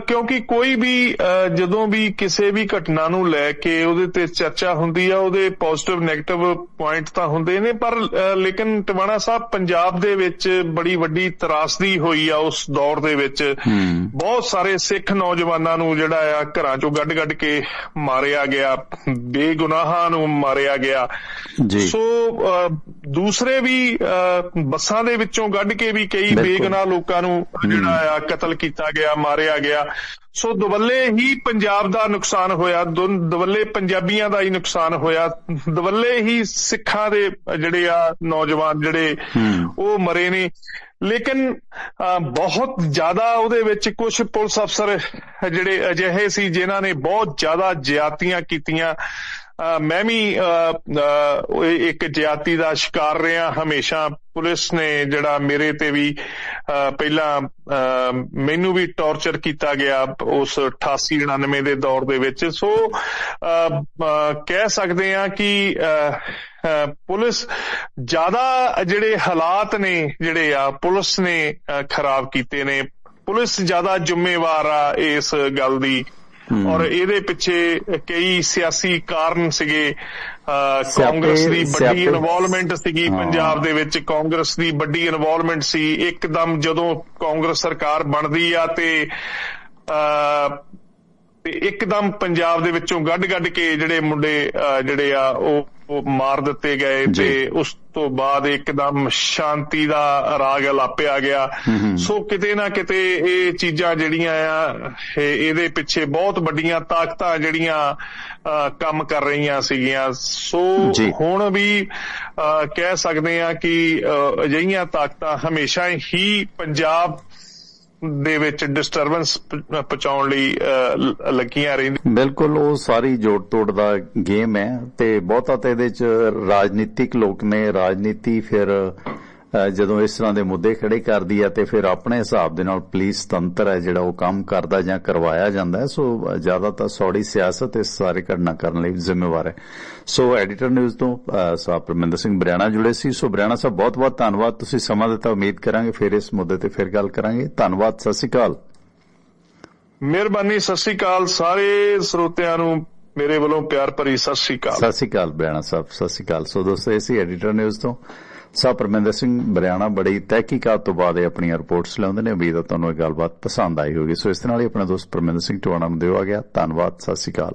ਕਿਉਂਕਿ ਕੋਈ ਵੀ ਜਦੋਂ ਵੀ ਕਿਸੇ ਵੀ ਘਟਨਾ ਨੂੰ ਲੈ ਕੇ ਉਹਦੇ ਤੇ ਚਰਚਾ ਹੁੰਦੀ ਆ ਉਹਦੇ ਪੋਜ਼ਿਟਿਵ 네ਗੇਟਿਵ ਪੁਆਇੰਟ ਤਾਂ ਹੁੰਦੇ ਨੇ ਪਰ ਲੇਕਿਨ ਟਵਾਣਾ ਸਾਹਿਬ ਪੰਜਾਬ ਦੇ ਵਿੱਚ ਬੜੀ ਵੱਡੀ ਤਰਾਸਦੀ ਹੋਈ ਆ ਉਸ ਦੌਰ ਦੇ ਵਿੱਚ। ਬਹੁਤ ਸਾਰੇ ਸਿੱਖ ਨੌਜਵਾਨਾਂ ਨੂੰ ਜਿਹੜਾ ਆ ਘਰਾਂ ਚੋਂ ਗੱਡ-ਗੱਡ ਕੇ ਮਾਰਿਆ ਗਿਆ ਬੇਗੁਨਾਹਾਂ ਨੂੰ ਮਾਰਿਆ ਗਿਆ। ਜੀ। ਸੋ ਦੂਸਰੇ ਵੀ ਬੱਸਾਂ ਦੇ ਵਿੱਚੋਂ ਕੱਢ ਕੇ ਵੀ ਕਈ। ਬੇਗੁਨਾਹ ਲੋਕਾਂ ਨੂੰ ਜਿਹੜਾ ਆ ਕਤਲ ਕੀਤਾ ਗਿਆ ਮਾਰਿਆ ਗਿਆ। ਸੋ ਦਵੱਲੇ ਹੀ ਪੰਜਾਬ ਦਾ ਨੁਕਸਾਨ ਹੋਇਆ ਦਵੱਲੇ ਪੰਜਾਬੀਆਂ ਦਾ ਹੀ ਨੁਕਸਾਨ ਹੋਇਆ। ਦਵੱਲੇ ਹੀ ਸਿੱਖਾਂ ਦੇ ਜਿਹੜੇ ਆ ਨੌਜਵਾਨ ਜਿਹੜੇ ਉਹ ਮਰੇ ਨੇ। ਲੇਕਿਨ ਬਹੁਤ ਜ਼ਿਆਦਾ ਉਹਦੇ ਵਿੱਚ ਕੁਝ ਪੁਲਿਸ ਅਫਸਰ ਜਿਹੜੇ ਅਜਿਹੇ ਸੀ ਜਿਨ੍ਹਾਂ ਨੇ ਬਹੁਤ ਜ਼ਿਆਦਾ ਜ਼ਿਆਤੀਆਂ ਕੀਤੀਆਂ। ਮੈਂ ਵੀ ਅਹ, ਇੱਕ ਜ਼ਿਆਤੀ ਦਾ ਸ਼ਿਕਾਰ ਰਿਹਾ ਹਮੇਸ਼ਾ। ਪੁਲਿਸ ਨੇ ਜਿਹੜਾ ਮੇਰੇ ਤੇ ਵੀ ਅਹ, ਪਹਿਲਾਂ ਮੈਨੂੰ ਵੀ ਟੌਰਚਰ ਕੀਤਾ ਗਿਆ ਉਸ 88 99 ਦੇ ਦੌਰ ਦੇ ਵਿੱਚ। ਸੋ ਅਹ, ਕਹਿ ਸਕਦੇ ਆ ਕਿ ਅਹ, ਪੁਲਿਸ ਜ਼ਿਆਦਾ ਜਿਹੜੇ ਹਾਲਾਤ ਨੇ ਜਿਹੜੇ ਆ ਪੁਲਿਸ ਨੇ ਖਰਾਬ ਕੀਤੇ ਨੇ। ਪੁਲਿਸ ਜ਼ਿਆਦਾ ਜ਼ਿੰਮੇਵਾਰ ਆ ਇਸ ਗੱਲ ਦੀ। ਔਰ ਇਹਦੇ ਪਿੱਛੇ ਕਈ ਸਿਆਸੀ ਕਾਰਨ ਸੀਗੇ। ਕਾਂਗਰਸ ਦੀ ਵੱਡੀ ਇਨਵੋਲਵਮੈਂਟ ਸੀਗੀ। ਪੰਜਾਬ ਦੇ ਵਿੱਚ। ਕਾਂਗਰਸ ਦੀ ਵੱਡੀ ਇਨਵੋਲਵਮੈਂਟ ਸੀ। ਇੱਕਦਮ ਜਦੋਂ ਕਾਂਗਰਸ ਸਰਕਾਰ ਬਣਦੀ ਆ ਤੇ ਤੇ ਇੱਕਦਮ ਪੰਜਾਬ ਦੇ ਵਿੱਚੋਂ ਗੱਡ-ਗੱਡ ਕੇ ਜਿਹੜੇ ਮੁੰਡੇ ਜਿਹੜੇ ਆ ਉਹ ਉਹ ਮਾਰ ਦਿੱਤੇ ਗਏ। ਤੇ ਉਸ ਤੋਂ ਬਾਅਦ ਇੱਕਦਮ ਸ਼ਾਂਤੀ ਦਾ ਰਾਗ ਲਾਪਿਆ ਗਿਆ। ਸੋ ਕਿਤੇ ਨਾ ਕਿਤੇ ਇਹ ਚੀਜ਼ਾਂ ਜਿਹੜੀਆਂ ਆ ਇਹ- ਇਹਦੇ ਪਿੱਛੇ ਬਹੁਤ ਵੱਡੀਆਂ ਤਾਕਤਾਂ ਜਿਹੜੀਆਂ ਕੰਮ ਕਰ ਰਹੀਆਂ ਸੀਗੀਆਂ ਸੋ। ਹੁਣ ਵੀ ਕਹਿ ਸਕਦੇ ਆ ਕਿ ਅਜਿਹੀਆਂ ਤਾਕਤਾਂ ਹਮੇਸ਼ਾ ਹੀ ਪੰਜਾਬ ਦੇ ਵਿੱਚ ਡਿਸਟਰਬੈਂਸ ਪਹੁੰਚਾਉਣ ਲਈ ਲੱਗੀਆਂ ਰਹਿੰਦੀਆਂ। ਬਿਲਕੁਲ, ਉਹ ਸਾਰੀ ਜੋੜ ਤੋੜ ਦਾ ਗੇਮ ਹੈ ਤੇ ਬਹੁਤਾ ਤੇ ਇਹਦੇ ਚ ਰਾਜਨੀਤਿਕ ਲੋਕ ਨੇ, ਰਾਜਨੀਤੀ ਫਿਰ ਜਦੋਂ ਇਸ ਤਰ੍ਹਾਂ ਦੇ ਮੁੱਦੇ ਖੜੇ ਕਰਦੀ ਹੈ ਤੇ ਫਿਰ ਆਪਣੇ ਹਿਸਾਬ ਦੇ ਨਾਲ ਪੁਲਿਸ ਤੰਤਰ ਹੈ ਜਿਹੜਾ ਉਹ ਕੰਮ ਕਰਦਾ ਜਾਂ ਕਰਵਾਇਆ ਜਾਂਦਾ ਹੈ ਸੋ ਜ਼ਿਆਦਾਤਰ ਸੌੜੀ ਸਿਆਸਤ ਇਸ ਸਾਰੇ ਘਟਨਾ ਕਰਨ ਲਈ ਜ਼ਿੰਮੇਵਾਰ ਹੈ। ਸੋ ਐਡੀਟਰ ਨਿਊਜ਼ ਤੋਂ ਸਾਹਿਬ ਪਰਮਿੰਦਰ ਸਿੰਘ ਬਰਿਆਣਾ ਜੁੜੇ ਸੀ। ਸੋ ਬਰਿਆਣਾ ਸਾਹਿਬ ਬਹੁਤ ਬਹੁਤ ਧੰਨਵਾਦ। ਤੁਸੀਂ ਸਮਾਂ ਦਿੱਤਾ ਉਮੀਦ ਕਰਾਂਗੇ ਫਿਰ ਇਸ ਮੁੱਦੇ ਤੇ ਫਿਰ ਗੱਲ ਕਰਾਂਗੇ। ਧੰਨਵਾਦ ਸਤਿ ਸ਼੍ਰੀ ਅਕਾਲ। ਮਿਹਰਬਾਨੀ ਸਤਿ ਸ੍ਰੀ ਅਕਾਲ ਸਾਰੇ ਸਰੋਤਿਆਂ ਨੂੰ ਮੇਰੇ ਵੱਲੋਂ ਪਿਆਰ ਭਰੀ ਸਤਿ ਸ੍ਰੀ ਅਕਾਲ। ਸਤਿ ਸ਼੍ਰੀ ਅਕਾਲ ਬਰਿਆਣਾ ਸਾਹਿਬ ਸਤਿ ਸ਼੍ਰੀ ਅਕਾਲ। ਸੋ ਦੋਸਤੋ ਇਹ ਸੀ ਐਡੀਟਰ ਨਿਊਜ਼ ਤੋਂ। ਸਾਹਿਬ ਪਰਮਿੰਦਰ ਸਿੰਘ ਬਰਿਆਣਾ ਬੜੀ ਤਹਿਕੀਕਾਤ ਤੋਂ ਬਾਅਦ ਇਹ ਆਪਣੀਆਂ ਰਿਪੋਰਟਸ ਲਿਆਉਂਦੇ ਨੇ। ਉਮੀਦ ਹੈ ਤੁਹਾਨੂੰ ਇਹ ਗੱਲਬਾਤ ਪਸੰਦ ਆਈ ਹੋਵੇਗੀ। ਸੋ ਇਸ ਨਾਲ ਹੀ ਆਪਣਾ ਦੋਸਤ ਪਰਮਿੰਦਰ ਸਿੰਘ ਟਵਾਣਾ ਨੂੰ ਦਿਓ ਆ ਗਿਆ। ਧੰਨਵਾਦ। ਸਤਿ ਸ਼੍ਰੀ ਅਕਾਲ।